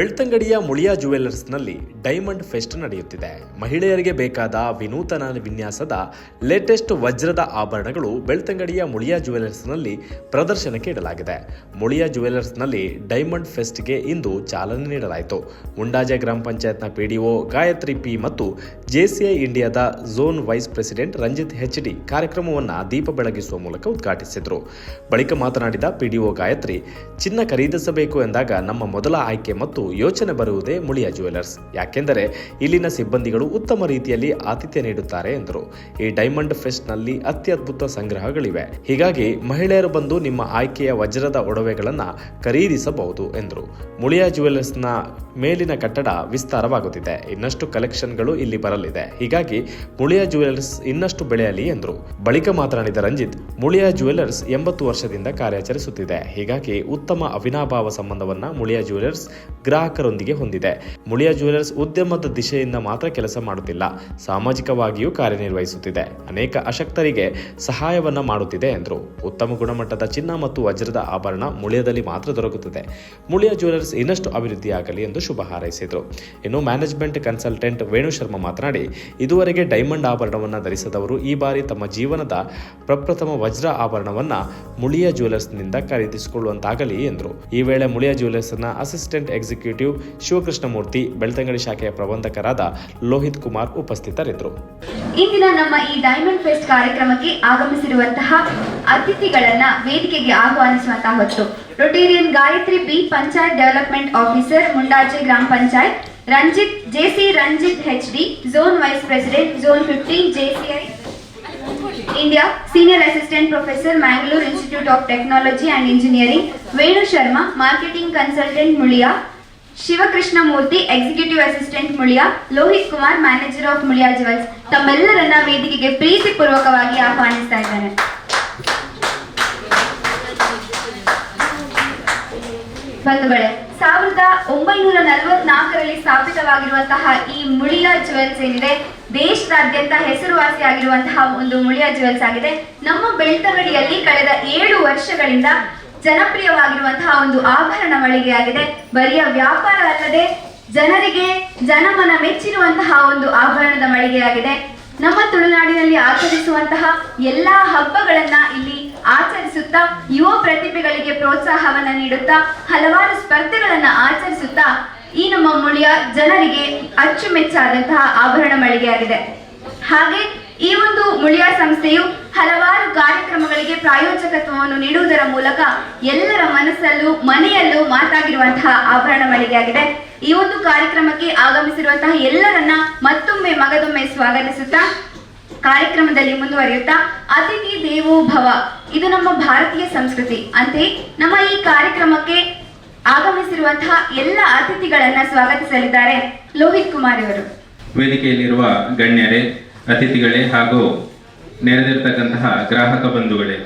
ಬೆಳ್ತಂಗಡಿಯ ಮುಳಿಯಾ ಜುವೆಲ್ಲರ್ಸ್ನಲ್ಲಿ diamond fest ನಡೆಯುತ್ತಿದೆ. ಮಹಿಳೆಯರಿಗೆ ಬೇಕಾದ ವಿನೂತನ ವಿನ್ಯಾಸದ ಲೇಟೆಸ್ಟ್ ವಜ್ರದ ಆಭರಣಗಳು ಬೆಳ್ತಂಗಡಿಯ ಮುಳಿಯಾ ಜುವೆಲ್ಲರ್ಸ್ನಲ್ಲಿ ಪ್ರದರ್ಶನಕ್ಕೆ ಇಡಲಾಗಿದೆ. ಮುಳಿಯಾ ಜುವೆಲ್ಲರ್ಸ್ನಲ್ಲಿ ಡೈಮಂಡ್ ಫೆಸ್ಟ್ಗೆ ಇಂದು ಚಾಲನೆ ನೀಡಲಾಯಿತು. ಮುಂಡಾಜೆ ಗ್ರಾಮ ಪಂಚಾಯತ್ನ ಪಿಡಿಒ ಗಾಯತ್ರಿ ಪಿ ಮತ್ತು ಜೆಸಿಐ ಇಂಡಿಯಾದ zone vice president Ranjith H D ಕಾರ್ಯಕ್ರಮವನ್ನು ದೀಪ ಬೆಳಗಿಸುವ ಮೂಲಕ ಉದ್ಘಾಟಿಸಿದರು. ಬಳಿಕ ಮಾತನಾಡಿದ ಪಿಡಿಒ ಗಾಯತ್ರಿ, ಚಿನ್ನ ಖರೀದಿಸಬೇಕು ಎಂದಾಗ ನಮ್ಮ ಮೊದಲ ಆಯ್ಕೆ ಮತ್ತು ಯೋಚನೆ ಬರುವುದೇ ಮುಳಿಯ ಜುವೆಲ್ಲರ್ಸ್ ಯಾಕೆಂದರೆ ಇಲ್ಲಿನ ಸಿಬ್ಬಂದಿಗಳು ಉತ್ತಮ ರೀತಿಯಲ್ಲಿ ಆತಿಥ್ಯ ನೀಡುತ್ತಾರೆ ಎಂದರು. ಈ ಡೈಮಂಡ್ ಫೆಸ್ಟ್ನಲ್ಲಿ ಅತ್ಯದ್ಭುತ ಸಂಗ್ರಹಗಳಿವೆ. ಹೀಗಾಗಿ ಮಹಿಳೆಯರು ಬಂದು ನಿಮ್ಮ ಆಯ್ಕೆಯ ವಜ್ರದ ಒಡವೆಗಳನ್ನು ಖರೀದಿಸಬಹುದು ಎಂದರು. ಮುಳಿಯ ನ ಮೇಲಿನ ಕಟ್ಟಡ ವಿಸ್ತಾರವಾಗುತ್ತಿದೆ. ಇನ್ನಷ್ಟು ಕಲೆಕ್ಷನ್ಗಳು ಇಲ್ಲಿ ಬರಲಿದೆ. ಹೀಗಾಗಿ ಮುಳಿಯ ಜುವೆಲ್ಲರ್ಸ್ ಇನ್ನಷ್ಟು ಬೆಳೆಯಲಿ ಎಂದರು. ಬಳಿಕ ಮಾತನಾಡಿದ ರಂಜಿತ್, ಮುಳಿಯ ಜುವೆಲ್ಲರ್ಸ್ ಎಂಬತ್ತು ವರ್ಷದಿಂದ ಕಾರ್ಯಾಚರಿಸುತ್ತಿದೆ. ಹೀಗಾಗಿ ಉತ್ತಮ ಅವಿನಾಭಾವ ಸಂಬಂಧವನ್ನ ಮುಳಿಯ ಜುವೆಲ್ಲರ್ಸ್ ಗ್ರಾಹಕರೊಂದಿಗೆ ಹೊಂದಿದೆ. ಮುಳಿಯ ಜ್ಯುವೆಲರ್ಸ್ ಉದ್ಯಮದ ದಿಶೆಯಿಂದ ಮಾತ್ರ ಕೆಲಸ ಮಾಡುತ್ತಿಲ್ಲ. ಸಾಮಾಜಿಕವಾಗಿಯೂ ಕಾರ್ಯನಿರ್ವಹಿಸುತ್ತಿದೆ. ಅನೇಕ ಅಶಕ್ತರಿಗೆ ಸಹಾಯವನ್ನ ಮಾಡುತ್ತಿದೆ ಎಂದರು. ಉತ್ತಮ ಗುಣಮಟ್ಟದ ಚಿನ್ನ ಮತ್ತು ವಜ್ರದ ಆಭರಣ ಮುಳಿಯದಲ್ಲಿ ಮಾತ್ರ ದೊರಕುತ್ತದೆ. ಮುಳಿಯಾ ಜ್ಯುವೆಲರ್ಸ್ ಇನ್ನಷ್ಟು ಅಭಿವೃದ್ಧಿಯಾಗಲಿ ಎಂದು ಶುಭ ಹಾರೈಸಿದರು. ಇನ್ನು ಮ್ಯಾನೇಜ್ಮೆಂಟ್ ಕನ್ಸಲ್ಟೆಂಟ್ ವೇಣು ಶರ್ಮಾ ಮಾತನಾಡಿ, ಇದುವರೆಗೆ ಡೈಮಂಡ್ ಆಭರಣವನ್ನು ಧರಿಸದವರು ಈ ಬಾರಿ ತಮ್ಮ ಜೀವನದ ಪ್ರಪ್ರಥಮ ವಜ್ರ ಆಭರಣವನ್ನ ಮುಳಿಯ ಜ್ಯುವೆಲರ್ಸ್ನಿಂದ ಖರೀದಿಸಿಕೊಳ್ಳುವಂತಾಗಲಿ ಎಂದರು. ಈ ವೇಳೆ ಮುಳಿಯ ಜ್ಯುವೆಲರ್ಸ್ನ ಅಸಿಸ್ಟೆಂಟ್ ಎಕ್ಸಿಕ್ಯೂಟಿವ್ ಶಿವಕೃಷ್ಣಮೂರ್ತಿ, ಬೆಳ್ತಂಗಡಿ ಶಾಖೆಯ ಪ್ರಬಂಧಕರಾದ ಲೋಹಿತ್ ಕುಮಾರ್ ಉಪಸ್ಥಿತರಿದ್ದರು. ಇಂದಿನ ನಮ್ಮ ಈ ಡೈಮಂಡ್ ಫೆಸ್ಟ್ ಕಾರ್ಯಕ್ರಮಕ್ಕೆ ಆಗಮಿಸಿರುವಂತಹ ಅತಿಥಿಗಳನ್ನ ವೇದಿಕೆಗೆ ಆಹ್ವಾನಿಸುವಂತಹ ಹೊತ್ತು Rotarian Gayathri B panchayat development officer Mundaje ಗ್ರಾಮ panchayat, Ranjith, JC Ranjith H D zone vice president, zone fifteen JCI India, senior assistant professor, Mangalore Institute of Technology and Engineering, Venu Sharma, marketing consultant, Muliya Shivakrishna Murthy executive assistant Muliya, Lohith Kumar manager of Muliya Jewels ತಮ್ಮೆಲ್ಲರನ್ನ ವೇದಿಕೆಗೆ ಪ್ರೀತಿಪೂರ್ವಕವಾಗಿ ಆಹ್ವಾನಿಸ್ತಾ ಇದ್ದಾರೆ. ಬಂಧುಗಳೇ, ಸಾವಿರದ ಒಂಬೈನೂರ ನಲವತ್ನಾಲ್ಕರಲ್ಲಿ ಸ್ಥಾಪಿತವಾಗಿರುವಂತಹ ಈ Muliya jewels ಏನಿದೆ, ದೇಶದಾದ್ಯಂತ ಹೆಸರುವಾಸಿಯಾಗಿರುವಂತಹ ಒಂದು Muliya jewels ಆಗಿದೆ. ನಮ್ಮ ಬೆಳ್ತಂಗಡಿಯಲ್ಲಿ ಕಳೆದ ಏಳು ವರ್ಷಗಳಿಂದ ಜನಪ್ರಿಯವಾಗಿರುವಂತಹ ಒಂದು ಆಭರಣ ಮಳಿಗೆಯಾಗಿದೆ. ಬರಿಯ ವ್ಯಾಪಾರ ಅಲ್ಲದೆ ಜನರಿಗೆ ಜನಮನ ಮೆಚ್ಚಿರುವಂತಹ ಒಂದು ಆಭರಣದ ಮಳಿಗೆಯಾಗಿದೆ. ನಮ್ಮ ತುಳುನಾಡಿನಲ್ಲಿ ಆಚರಿಸುವಂತಹ ಎಲ್ಲಾ ಹಬ್ಬಗಳನ್ನ ಇಲ್ಲಿ ಆಚರಿಸುತ್ತಾ, ಯುವ ಪ್ರತಿಭೆಗಳಿಗೆ ಪ್ರೋತ್ಸಾಹವನ್ನ ನೀಡುತ್ತಾ, ಹಲವಾರು ಸ್ಪರ್ಧೆಗಳನ್ನ ಆಚರಿಸುತ್ತಾ, ಈ ನಮ್ಮ ಮುಳಿಯ ಜನರಿಗೆ ಅಚ್ಚುಮೆಚ್ಚಾದಂತಹ ಆಭರಣ ಮಳಿಗೆಯಾಗಿದೆ. ಹಾಗೆ ಈ ಒಂದು ಮುಳಿಯ ಸಂಸ್ಥೆಯು ಹಲವಾರು ಕಾರ್ಯಕ್ರಮಗಳಿಗೆ ಪ್ರಾಯೋಜಕತ್ವವನ್ನು ನೀಡುವುದರ ಮೂಲಕ ಎಲ್ಲರ ಮನಸ್ಸಲ್ಲೂ, ಮನೆಯಲ್ಲೂ ಮಾತಾಗಿರುವಂತಹ ಆಭರಣ ಮಳಿಗೆಯಾಗಿದೆ ಈ ಒಂದು ಕಾರ್ಯಕ್ರಮಕ್ಕೆ ಆಗಮಿಸಿರುವಂತಹ ಎಲ್ಲರನ್ನ ಮತ್ತೊಮ್ಮೆ ಮಗದೊಮ್ಮೆ ಸ್ವಾಗತಿಸುತ್ತಾ, ಕಾರ್ಯಕ್ರಮದಲ್ಲಿ ಮುಂದುವರಿಯುತ್ತಾ, ಅತಿಥಿ ದೇವೋ ಭವ ಇದು ನಮ್ಮ ಭಾರತೀಯ ಸಂಸ್ಕೃತಿ. ಅಂತೆ ನಮ್ಮ ಈ ಕಾರ್ಯಕ್ರಮಕ್ಕೆ ಆಗಮಿಸಿರುವಂತಹ ಎಲ್ಲ ಅತಿಥಿಗಳನ್ನ ಸ್ವಾಗತಿಸಲಿದ್ದಾರೆ ಲೋಹಿತ್ ಕುಮಾರ್ ಇವರು ವೇದಿಕೆಯಲ್ಲಿರುವ ಗಣ್ಯರೇ ಅತಿಥಿಗಳೇ ಹಾಗೂ ನೆರೆದಿರ್ತಕ್ಕಂತಹ ಗ್ರಾಹಕ ಬಂಧುಗಳೇ,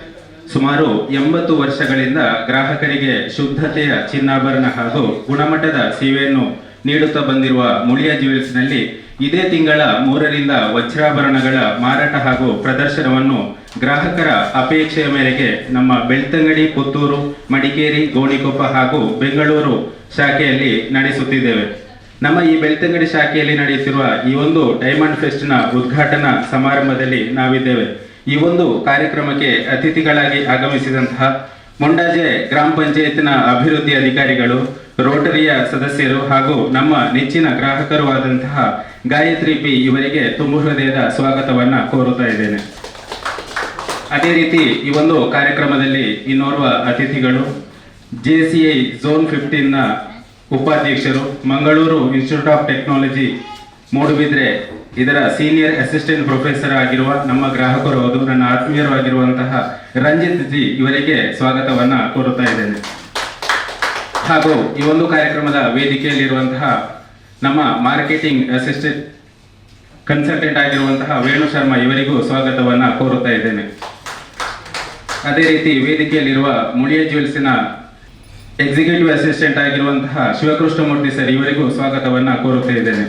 ಸುಮಾರು ಎಂಬತ್ತು ವರ್ಷಗಳಿಂದ ಗ್ರಾಹಕರಿಗೆ ಶುದ್ಧತೆಯ ಚಿನ್ನಾಭರಣ ಹಾಗೂ ಗುಣಮಟ್ಟದ ಸೇವೆಯನ್ನು ನೀಡುತ್ತಾ ಬಂದಿರುವ ಮುಳಿಯ ಜ್ಯುವೆಲ್ಸ್ನಲ್ಲಿ ಇದೇ ತಿಂಗಳ ಮೂರರಿಂದ ವಜ್ರಾಭರಣಗಳ ಮಾರಾಟ ಹಾಗೂ ಪ್ರದರ್ಶನವನ್ನು ಗ್ರಾಹಕರ ಅಪೇಕ್ಷೆಯ ಮೇರೆಗೆ ನಮ್ಮ ಬೆಳ್ತಂಗಡಿ, ಪುತ್ತೂರು, ಮಡಿಕೇರಿ, ಗೋಣಿಕೊಪ್ಪ ಹಾಗೂ ಬೆಂಗಳೂರು ಶಾಖೆಯಲ್ಲಿ ನಡೆಸುತ್ತಿದ್ದೇವೆ. ನಮ್ಮ ಈ ಬೆಳ್ತಂಗಡಿ ಶಾಖೆಯಲ್ಲಿ ನಡೆಯುತ್ತಿರುವ ಈ ಒಂದು ಡೈಮಂಡ್ ಫೆಸ್ಟ್ನ ಉದ್ಘಾಟನಾ ಸಮಾರಂಭದಲ್ಲಿ ನಾವಿದ್ದೇವೆ. ಈ ಒಂದು ಕಾರ್ಯಕ್ರಮಕ್ಕೆ ಅತಿಥಿಗಳಾಗಿ ಆಗಮಿಸಿದಂತಹ ಮುಂಡಾಜೆ ಗ್ರಾಮ ಪಂಚಾಯತ್ನ ಅಭಿವೃದ್ಧಿ ಅಧಿಕಾರಿಗಳು, ರೋಟರಿಯ ಸದಸ್ಯರು ಹಾಗೂ ನಮ್ಮ ನೆಚ್ಚಿನ ಗ್ರಾಹಕರು ಆದಂತಹ ಗಾಯತ್ರಿ ಪಿ ಇವರಿಗೆ ತುಂಬು ಹೃದಯದ ಸ್ವಾಗತವನ್ನು ಕೋರುತ್ತಾ ಇದ್ದೇನೆ. ಅದೇ ರೀತಿ ಈ ಒಂದು ಕಾರ್ಯಕ್ರಮದಲ್ಲಿ ಇನ್ನೋರ್ವ ಅತಿಥಿಗಳು ಜೆ ಸಿ ಐ ಝೋನ್ ಫಿಫ್ಟೀನ್ನ ಉಪಾಧ್ಯಕ್ಷರು, Mangaluru Institute of Technology Moodbidri ಇದರ ಸೀನಿಯರ್ ಅಸಿಸ್ಟೆಂಟ್ ಪ್ರೊಫೆಸರ್ ಆಗಿರುವ ನಮ್ಮ ಗ್ರಾಹಕರು ಅದು. ನನ್ನ ಆತ್ಮೀಯರಾಗಿರುವಂತಹ ರಂಜಿತ್ ಜಿ ಇವರಿಗೆ ಸ್ವಾಗತವನ್ನ ಕೋರುತ್ತಾ ಇದ್ದೇನೆ. ಹಾಗೂ ಈ ಒಂದು ಕಾರ್ಯಕ್ರಮದ ವೇದಿಕೆಯಲ್ಲಿರುವಂತಹ ನಮ್ಮ ಮಾರ್ಕೆಟಿಂಗ್ ಅಸಿಸ್ಟೆಂಟ್ ಕನ್ಸಲ್ಟೆಂಟ್ ಆಗಿರುವಂತಹ ವೇಣು ಶರ್ಮಾ ಇವರಿಗೂ ಸ್ವಾಗತವನ್ನ ಕೋರುತ್ತಾ ಇದ್ದೇನೆ. ಅದೇ ರೀತಿ ವೇದಿಕೆಯಲ್ಲಿರುವ ಮುಳಿಯ ಜ್ಯುವೆಲ್ಸಿನ ಎಕ್ಸಿಕ್ಯೂಟಿವ್ ಅಸಿಸ್ಟೆಂಟ್ ಆಗಿರುವಂತಹ ಶಿವಕೃಷ್ಣಮೂರ್ತಿ ಸರ್, ಇವರಿಗೂ ಸ್ವಾಗತವನ್ನ ಕೋರುತ್ತಾ ಇದ್ದೇನೆ.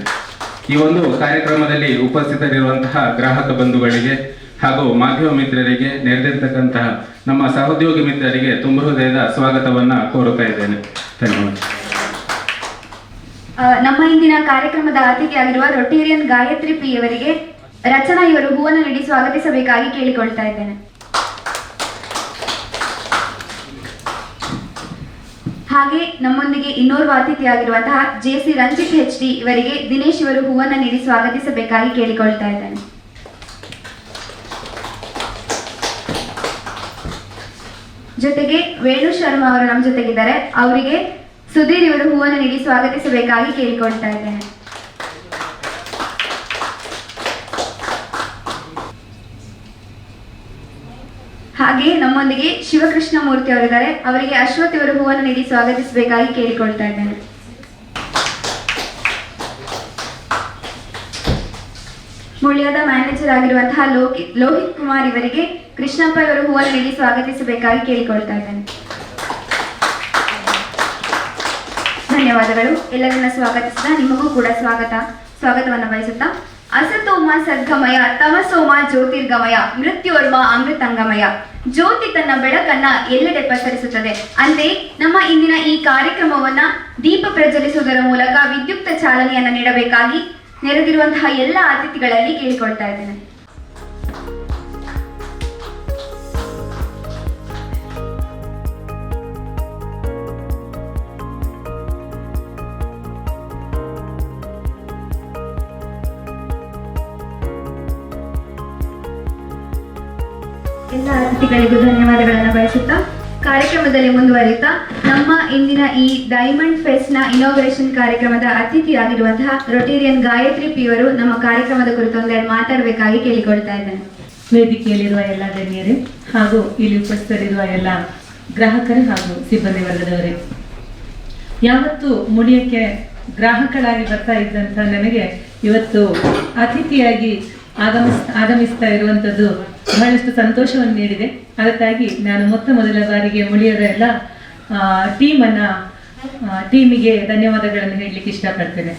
ಈ ಒಂದು ಕಾರ್ಯಕ್ರಮದಲ್ಲಿ ಉಪಸ್ಥಿತರಿರುವಂತಹ ಗ್ರಾಹಕ ಬಂಧುಗಳಿಗೆ ಹಾಗೂ ಮಾಧ್ಯಮ ಮಿತ್ರರಿಗೆ, ನೆರೆದಿರ್ತಕ್ಕಂತಹ ನಮ್ಮ ಸಹೋದ್ಯೋಗಿ ಮಿತ್ರರಿಗೆ ತುಂಬ ಹೃದಯದ ಸ್ವಾಗತವನ್ನ ಕೋರುತ್ತಾ ಇದ್ದೇನೆ. ಧನ್ಯವಾದ. ನಮ್ಮ ಇಂದಿನ ಕಾರ್ಯಕ್ರಮದ ಅತಿಥಿಯಾಗಿರುವ ರೊಟೇರಿಯನ್ ಗಾಯತ್ರಿ ಪಿ ಅವರಿಗೆ ರಚನಾ ಇವರು ಹೂವನ್ನು ನೀಡಿ ಸ್ವಾಗತಿಸಬೇಕಾಗಿ ಕೇಳಿಕೊಳ್ತಾ ಇದ್ದೇನೆ. ಹಾಗೆ ನಮ್ಮೊಂದಿಗೆ ಇನ್ನೋರ್ವ ಅತಿಥಿಯಾಗಿರುವಂತಹ J C Ranjith H D ಇವರಿಗೆ ದಿನೇಶ್ ಇವರು ಹೂವನ್ನು ನೀಡಿ ಸ್ವಾಗತಿಸಬೇಕಾಗಿ ಕೇಳಿಕೊಳ್ತಾ ಇದ್ದಾನೆ. ಜೊತೆಗೆ ವೇಣು ಶರ್ಮಾ ಅವರು ನಮ್ಮ ಜೊತೆಗಿದ್ದಾರೆ. ಅವರಿಗೆ ಸುಧೀರ್ ಇವರು ಹೂವನ್ನು ನೀಡಿ ಸ್ವಾಗತಿಸಬೇಕಾಗಿ ಕೇಳಿಕೊಳ್ತಾ ಇದ್ದೇನೆ. ಹಾಗೆ ನಮ್ಮೊಂದಿಗೆ ಶಿವಕೃಷ್ಣ ಮೂರ್ತಿ ಅವರಿದ್ದಾರೆ. ಅವರಿಗೆ ಅಶ್ವತಿ ಅವರು ಹೂವನ್ನು ನೀಡಿ ಸ್ವಾಗತಿಸಬೇಕಾಗಿ ಕೇಳಿಕೊಳ್ತಾ ಇದ್ದೇನೆ. ಮುಳ್ಯದ ಮ್ಯಾನೇಜರ್ ಆಗಿರುವಂತಹ ಲೋಕಿ, ಲೋಹಿತ್ ಕುಮಾರ್ ಇವರಿಗೆ ಕೃಷ್ಣಪ್ಪ ಇವರು ಹೂವನ್ನು ನೀಡಿ ಸ್ವಾಗತಿಸಬೇಕಾಗಿ ಕೇಳಿಕೊಳ್ತಾ ಇದ್ದೇನೆ. ಧನ್ಯವಾದಗಳು. ಎಲ್ಲರನ್ನ ಸ್ವಾಗತಿಸಿದ ನಿಮಗೂ ಕೂಡ ಸ್ವಾಗತ. ಸ್ವಾಗತವನ್ನು ಬಯಸುತ್ತಾ ಅಸತೋಮ ಸದ್ಗಮಯ ತಮಸೋಮ ಜ್ಯೋತಿರ್ಗಮಯ ಮೃತ್ಯೋರ್ಮ ಅಮೃತಂಗಮಯ. ಜ್ಯೋತಿ ತನ್ನ ಬೆಳಕನ್ನ ಎಲ್ಲೆಡೆ ಪಸರಿಸುತ್ತದೆ ಅಂತೆ ನಮ್ಮ ಇಂದಿನ ಈ ಕಾರ್ಯಕ್ರಮವನ್ನ ದೀಪ ಪ್ರಜ್ವಲಿಸುವುದರ ಮೂಲಕ ವಿದ್ಯುಕ್ತ ಚಾಲನೆಯನ್ನ ನೀಡಬೇಕಾಗಿ ನೆರೆದಿರುವಂತಹ ಎಲ್ಲ ಅತಿಥಿಗಳಲ್ಲಿ ಕೇಳಿಕೊಳ್ತಾ ಇದ್ದೇನೆ. ಅತಿಥಿಗಳಿಗೂ ಧನ್ಯವಾದಗಳನ್ನು ಬಯಸುತ್ತಾ ಕಾರ್ಯಕ್ರಮದಲ್ಲಿ ಮುಂದುವರಿಯುತ್ತಾ ನಮ್ಮ ಇಂದಿನ ಈ ಡೈಮಂಡ್ ಫೆಸ್ಟ್ನ ಇನಾಗ್ರೇಷನ್ ಕಾರ್ಯಕ್ರಮದ ಅತಿಥಿಯಾಗಿರುವಂತಹ ರೊಟೇರಿಯನ್ ಗಾಯತ್ರಿ ಪಿಯವರು ನಮ್ಮ ಕಾರ್ಯಕ್ರಮದ ಕುರಿತು ಒಂದೆರಡು ಮಾತಾಡಬೇಕಾಗಿ ಕೇಳಿಕೊಳ್ತಾ ಇದ್ದೇನೆ. ವೇದಿಕೆಯಲ್ಲಿರುವ ಎಲ್ಲ ಗಣ್ಯರೇ ಹಾಗೂ ಇಲ್ಲಿ ಉಪಸ್ಥಿತರಿರುವ ಎಲ್ಲ ಗ್ರಾಹಕರು ಹಾಗೂ ಸಿಬ್ಬಂದಿ ವರ್ಗದವರೇ, ಯಾವತ್ತು ಮುಡಿಯಕ್ಕೆ ಗ್ರಾಹಕರಾಗಿ ಬರ್ತಾ ಇದ್ದಂಥ ನನಗೆ ಇವತ್ತು ಅತಿಥಿಯಾಗಿ ಆಗಮಿಸ್, ಆಗಮಿಸ್ತಾ ಇರುವಂಥದ್ದು ಬಹಳಷ್ಟು ಸಂತೋಷವನ್ನು ನೀಡಿದೆ. ಅದಕ್ಕಾಗಿ ನಾನು ಮೊತ್ತ ಮೊದಲ ಬಾರಿಗೆ ಮುಳಿಯರ ಎಲ್ಲ ಟೀಮನ್ನು ಟೀಮಿಗೆ ಧನ್ಯವಾದಗಳನ್ನು ಹೇಳಲಿಕ್ಕೆ ಇಷ್ಟಪಡ್ತೇನೆ.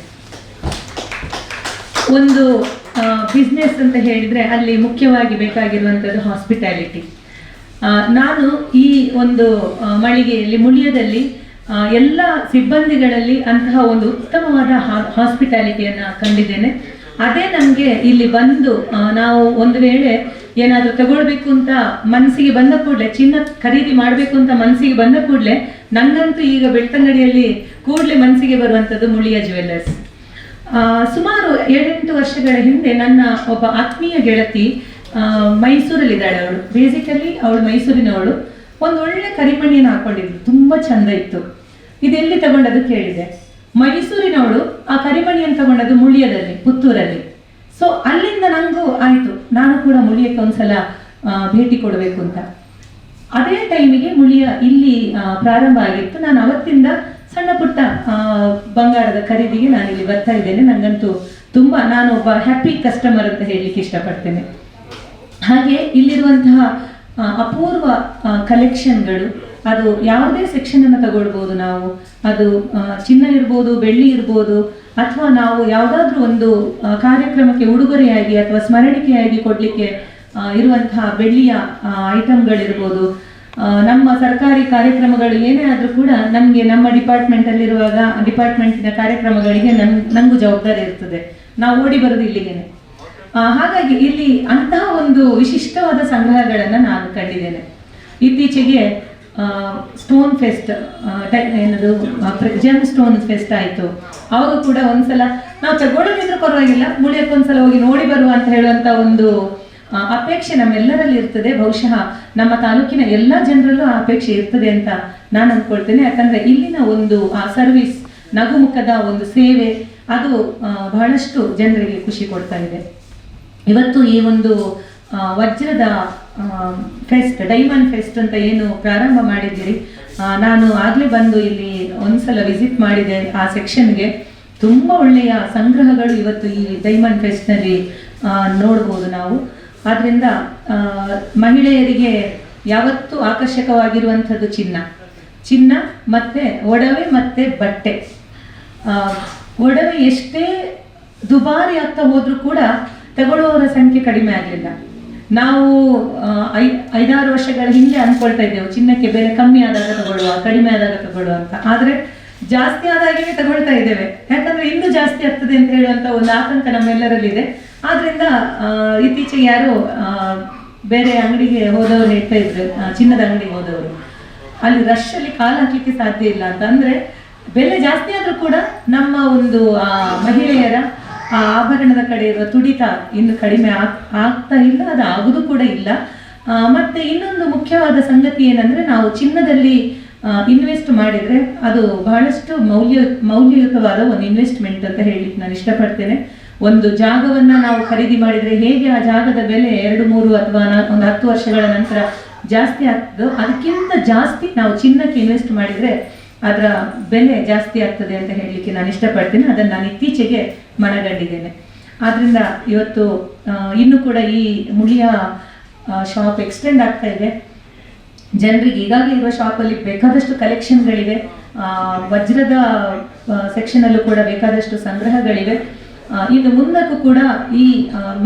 ಒಂದು ಬಿಸ್ನೆಸ್ ಅಂತ ಹೇಳಿದ್ರೆ ಅಲ್ಲಿ ಮುಖ್ಯವಾಗಿ ಬೇಕಾಗಿರುವಂಥದ್ದು ಹಾಸ್ಪಿಟಾಲಿಟಿ ನಾನು ಈ ಒಂದು ಮಳಿಗೆಯಲ್ಲಿ ಮುಳಿಯದಲ್ಲಿ ಎಲ್ಲ ಸಿಬ್ಬಂದಿಗಳಲ್ಲಿ ಅಂತಹ ಒಂದು ಉತ್ತಮವಾದ ಹಾಸ್ಪಿಟಾಲಿಟಿಯನ್ನು ಕಂಡಿದ್ದೇನೆ. ಅದೇ ನಮಗೆ ಇಲ್ಲಿ ಬಂದು ನಾವು ಒಂದು ವೇಳೆ ಏನಾದರೂ ತಗೊಳ್ಬೇಕು ಅಂತ ಮನಸ್ಸಿಗೆ ಬಂದ ಕೂಡಲೇ, ಚಿನ್ನ ಖರೀದಿ ಮಾಡಬೇಕು ಅಂತ ಮನಸ್ಸಿಗೆ ಬಂದ ಕೂಡಲೇ, ನಂಗಂತೂ ಈಗ ಬೆಳ್ತಂಗಡಿಯಲ್ಲಿ ಕೂಡಲೇ ಮನಸ್ಸಿಗೆ ಬರುವಂಥದ್ದು ಮುಳಿಯ ಜ್ಯುವೆಲ್ಲರ್ಸ್ ಸುಮಾರು ಏಳೆಂಟು ವರ್ಷಗಳ ಹಿಂದೆ ನನ್ನ ಒಬ್ಬ ಆತ್ಮೀಯ ಗೆಳತಿ ಮೈಸೂರಲ್ಲಿದ್ದಾಳೆ ಅವಳು. ಬೇಸಿಕಲಿ ಅವಳು ಮೈಸೂರಿನವಳು. ಒಂದು ಒಳ್ಳೆ ಕರಿಮಣಿಯನ್ನು ಹಾಕೊಂಡಿದ್ಲು. ತುಂಬಾ ಚಂದ ಇತ್ತು. ಇದೆಲ್ಲಿ ತಗೊಂಡದ್ದು ಕೇಳಿದೆ. ಮೈಸೂರಿನವಳು ಆ ಕರಿಮಣಿಯನ್ನು ತಗೊಂಡದ್ದು ಮುಳಿಯದಲ್ಲಿ, ಪುತ್ತೂರಲ್ಲಿ. ಸೊ ಅಲ್ಲಿಂದ ನನಗೂ ಆಯಿತು. ನಾನು ಕೂಡ ಮುಳಿಯಕ್ಕೆ ಒಂದ್ಸಲ ಭೇಟಿ ಕೊಡಬೇಕು ಅಂತ. ಅದೇ ಟೈಮಿಗೆ ಮುಳಿಯ ಇಲ್ಲಿ ಪ್ರಾರಂಭ ಆಗಿತ್ತು. ನಾನು ಅವತ್ತಿಂದ ಸಣ್ಣ ಪುಟ್ಟ ಬಂಗಾರದ ಖರೀದಿಗೆ ನಾನು ಇಲ್ಲಿ ಬರ್ತಾ ಇದ್ದೇನೆ. ನನಗಂತೂ ತುಂಬಾ, ನಾನು ಒಬ್ಬ ಹ್ಯಾಪಿ ಕಸ್ಟಮರ್ ಅಂತ ಹೇಳಲಿಕ್ಕೆ ಇಷ್ಟಪಡ್ತೇನೆ. ಹಾಗೆ ಇಲ್ಲಿರುವಂತಹ ಅಪೂರ್ವ ಕಲೆಕ್ಷನ್ಗಳು ಅದು ಯಾವುದೇ ಸೆಕ್ಷನ್ ಅನ್ನು ತಗೊಳ್ಬೋದು ನಾವು. ಅದು ಚಿನ್ನ ಇರ್ಬೋದು, ಬೆಳ್ಳಿ ಇರ್ಬೋದು, ಅಥವಾ ನಾವು ಯಾವುದಾದ್ರೂ ಒಂದು ಕಾರ್ಯಕ್ರಮಕ್ಕೆ ಉಡುಗೊರೆಯಾಗಿ ಅಥವಾ ಸ್ಮರಣಿಕೆಯಾಗಿ ಕೊಡಲಿಕ್ಕೆ ಇರುವಂತಹ ಬೆಳ್ಳಿಯ ಐಟಮ್ಗಳಿರ್ಬೋದು ನಮ್ಮ ಸರ್ಕಾರಿ ಕಾರ್ಯಕ್ರಮಗಳು ಏನೇ ಆದರೂ ಕೂಡ ನಮಗೆ ನಮ್ಮ ಡಿಪಾರ್ಟ್ಮೆಂಟ್ ಅಲ್ಲಿರುವಾಗ ಡಿಪಾರ್ಟ್ಮೆಂಟಿನ ಕಾರ್ಯಕ್ರಮಗಳಿಗೆ ನನ್, ನಂಗೂ ಜವಾಬ್ದಾರಿ ಇರ್ತದೆ. ನಾವು ಓಡಿ ಬರೋದು ಇಲ್ಲಿಗೇನೆ. ಹಾಗಾಗಿ ಇಲ್ಲಿ ಅಂತಹ ಒಂದು ವಿಶಿಷ್ಟವಾದ ಸಂಗ್ರಹಗಳನ್ನು ನಾನು ಕಂಡಿದ್ದೇನೆ. ಇತ್ತೀಚೆಗೆ ಸ್ಟೋನ್ ಫೆಸ್ಟ್ ಏನದು ಜೆಮ್ ಸ್ಟೋನ್ ಫೆಸ್ಟ್ ಆಯಿತು. ಅವಾಗ ಕೂಡ ಒಂದ್ಸಲ ನಾವು ತಗೊಳ್ಳೋದಿದ್ರು ಪರವಾಗಿಲ್ಲ ಮುಳಿಯಕ್ಕೆ ಒಂದ್ಸಲ ಹೋಗಿ ನೋಡಿ ಬರುವ ಅಂತ ಹೇಳುವಂತ ಒಂದು ಅಪೇಕ್ಷೆ ನಮ್ಮೆಲ್ಲರಲ್ಲಿ ಇರ್ತದೆ. ಬಹುಶಃ ನಮ್ಮ ತಾಲೂಕಿನ ಎಲ್ಲ ಜನರಲ್ಲೂ ಆ ಅಪೇಕ್ಷೆ ಇರ್ತದೆ ಅಂತ ನಾನು ಅಂದ್ಕೊಳ್ತೇನೆ ಯಾಕಂದ್ರೆ ಇಲ್ಲಿನ ಒಂದು ಆ ಸರ್ವಿಸ್ ನಗುಮುಖದ ಒಂದು ಸೇವೆ ಅದು ಬಹಳಷ್ಟು ಜನರಿಗೆ ಖುಷಿ ಕೊಡ್ತಾ ಇದೆ. ಇವತ್ತು ಈ ಒಂದು ವಜ್ರದ ಫೆಸ್ಟ್ ಡೈಮಂಡ್ ಫೆಸ್ಟ್ ಅಂತ ಏನು ಪ್ರಾರಂಭ ಮಾಡಿದ್ದೀರಿ. ನಾನು ಆಗಲೇ ಬಂದು ಇಲ್ಲಿ ಒಂದ್ಸಲ ವಿಸಿಟ್ ಮಾಡಿದೆ ಆ ಸೆಕ್ಷನ್ಗೆ ತುಂಬ ಒಳ್ಳೆಯ ಸಂಗ್ರಹಗಳು ಇವತ್ತು ಈ ಡೈಮಂಡ್ ಫೆಸ್ಟ್ನಲ್ಲಿ ನೋಡ್ಬೋದು ನಾವು. ಆದ್ದರಿಂದ ಮಹಿಳೆಯರಿಗೆ ಯಾವತ್ತೂ ಆಕರ್ಷಕವಾಗಿರುವಂಥದ್ದು ಚಿನ್ನ. ಚಿನ್ನ ಮತ್ತೆ ಒಡವೆ ಮತ್ತೆ ಬಟ್ಟೆ. ಒಡವೆ ಎಷ್ಟೇ ದುಬಾರಿ ಆಗ್ತಾ ಹೋದ್ರೂ ಕೂಡ ತಗೊಳ್ಳುವವರ ಸಂಖ್ಯೆ ಕಡಿಮೆ ಆಗಲಿಲ್ಲ. ನಾವು ಐ, ಐದಾರು ವರ್ಷಗಳ ಹಿಂದೆ ಅನ್ಕೊಳ್ತಾ ಇದ್ದೆವು. ಚಿನ್ನಕ್ಕೆ ಬೆಲೆ ಕಮ್ಮಿ ಆದಾಗ ತಗೊಳ್ಳುವ, ಕಡಿಮೆ ಆದಾಗ ತಗೊಳ್ಳುವ ಅಂತ. ಆದರೆ ಜಾಸ್ತಿ ಆದಾಗೆ ತಗೊಳ್ತಾ ಇದ್ದೇವೆ. ಯಾಕಂದ್ರೆ ಇನ್ನೂ ಜಾಸ್ತಿ ಆಗ್ತದೆ ಅಂತ ಹೇಳುವಂತ ಒಂದು ಆತಂಕ ನಮ್ಮೆಲ್ಲರಲ್ಲಿದೆ ಆದ್ರಿಂದ ಇತ್ತೀಚೆಗೆ ಯಾರು ಬೇರೆ ಅಂಗಡಿಗೆ ಹೋದವರು ಹೇಳ್ತಾ ಇದ್ರು. ಚಿನ್ನದ ಅಂಗಡಿಗೆ ಹೋದವರು. ಅಲ್ಲಿ ರಶ್ ಅಲ್ಲಿ ಕಾಲು ಹಾಕ್ಲಿಕ್ಕೆ ಸಾಧ್ಯ ಇಲ್ಲ ಅಂತ. ಅಂದ್ರೆ ಬೆಲೆ ಜಾಸ್ತಿ ಆದ್ರೂ ಕೂಡ ನಮ್ಮ ಒಂದು ಮಹಿಳೆಯರ ಆ ಆಭರಣದ ಕಡೆ ಇರುವ ತುಡಿತ ಇನ್ನು ಕಡಿಮೆ ಆಗ್- ಆಗ್ತಾ ಇಲ್ಲ ಅದು ಆಗುದು ಕೂಡ ಇಲ್ಲ. ಮತ್ತೆ ಇನ್ನೊಂದು ಮುಖ್ಯವಾದ ಸಂಗತಿ ಏನಂದ್ರೆ ನಾವು ಚಿನ್ನದಲ್ಲಿ ಇನ್ವೆಸ್ಟ್ ಮಾಡಿದ್ರೆ ಅದು ಬಹಳಷ್ಟು ಮೌಲ್ಯ, ಮೌಲ್ಯಯುತವಾದ ಒಂದು ಇನ್ವೆಸ್ಟ್ಮೆಂಟ್ ಅಂತ ಹೇಳಲಿಕ್ಕೆ ನಾನು ಇಷ್ಟಪಡ್ತೇನೆ. ಒಂದು ಜಾಗವನ್ನ ನಾವು ಖರೀದಿ ಮಾಡಿದ್ರೆ ಹೇಗೆ ಆ ಜಾಗದ ಬೆಲೆ ಎರಡು, ಮೂರು ಅಥವಾ ಒಂದು ಹತ್ತು ವರ್ಷಗಳ ನಂತರ ಜಾಸ್ತಿ ಆಗ್ತದೋ ಅದಕ್ಕಿಂತ ಜಾಸ್ತಿ ನಾವು ಚಿನ್ನಕ್ಕೆ ಇನ್ವೆಸ್ಟ್ ಮಾಡಿದ್ರೆ ಅದರ ಬೆಲೆ ಜಾಸ್ತಿ ಆಗ್ತದೆ ಅಂತ ಹೇಳಲಿಕ್ಕೆ ನಾನು ಇಷ್ಟಪಡ್ತೇನೆ. ಅದನ್ನು ನಾನು ಇತ್ತೀಚೆಗೆ ಮನಗಂಡಿದ್ದೇನೆ. ಆದ್ರಿಂದ ಇವತ್ತು ಇನ್ನು ಕೂಡ ಈ ಮುಳಿಯ ಶಾಪ್ ಎಕ್ಸ್ಟೆಂಡ್ ಆಗ್ತಾ ಇದೆ. ಜನರಿಗೆ ಈಗಾಗಲೇ ಇರುವ ಶಾಪಲ್ಲಿ ಬೇಕಾದಷ್ಟು ಕಲೆಕ್ಷನ್ಗಳಿವೆ ವಜ್ರದ ಸೆಕ್ಷನ್ ಅಲ್ಲೂ ಕೂಡ ಬೇಕಾದಷ್ಟು ಸಂಗ್ರಹಗಳಿವೆ. ಇನ್ನು ಮುಂದಕ್ಕೂ ಕೂಡ ಈ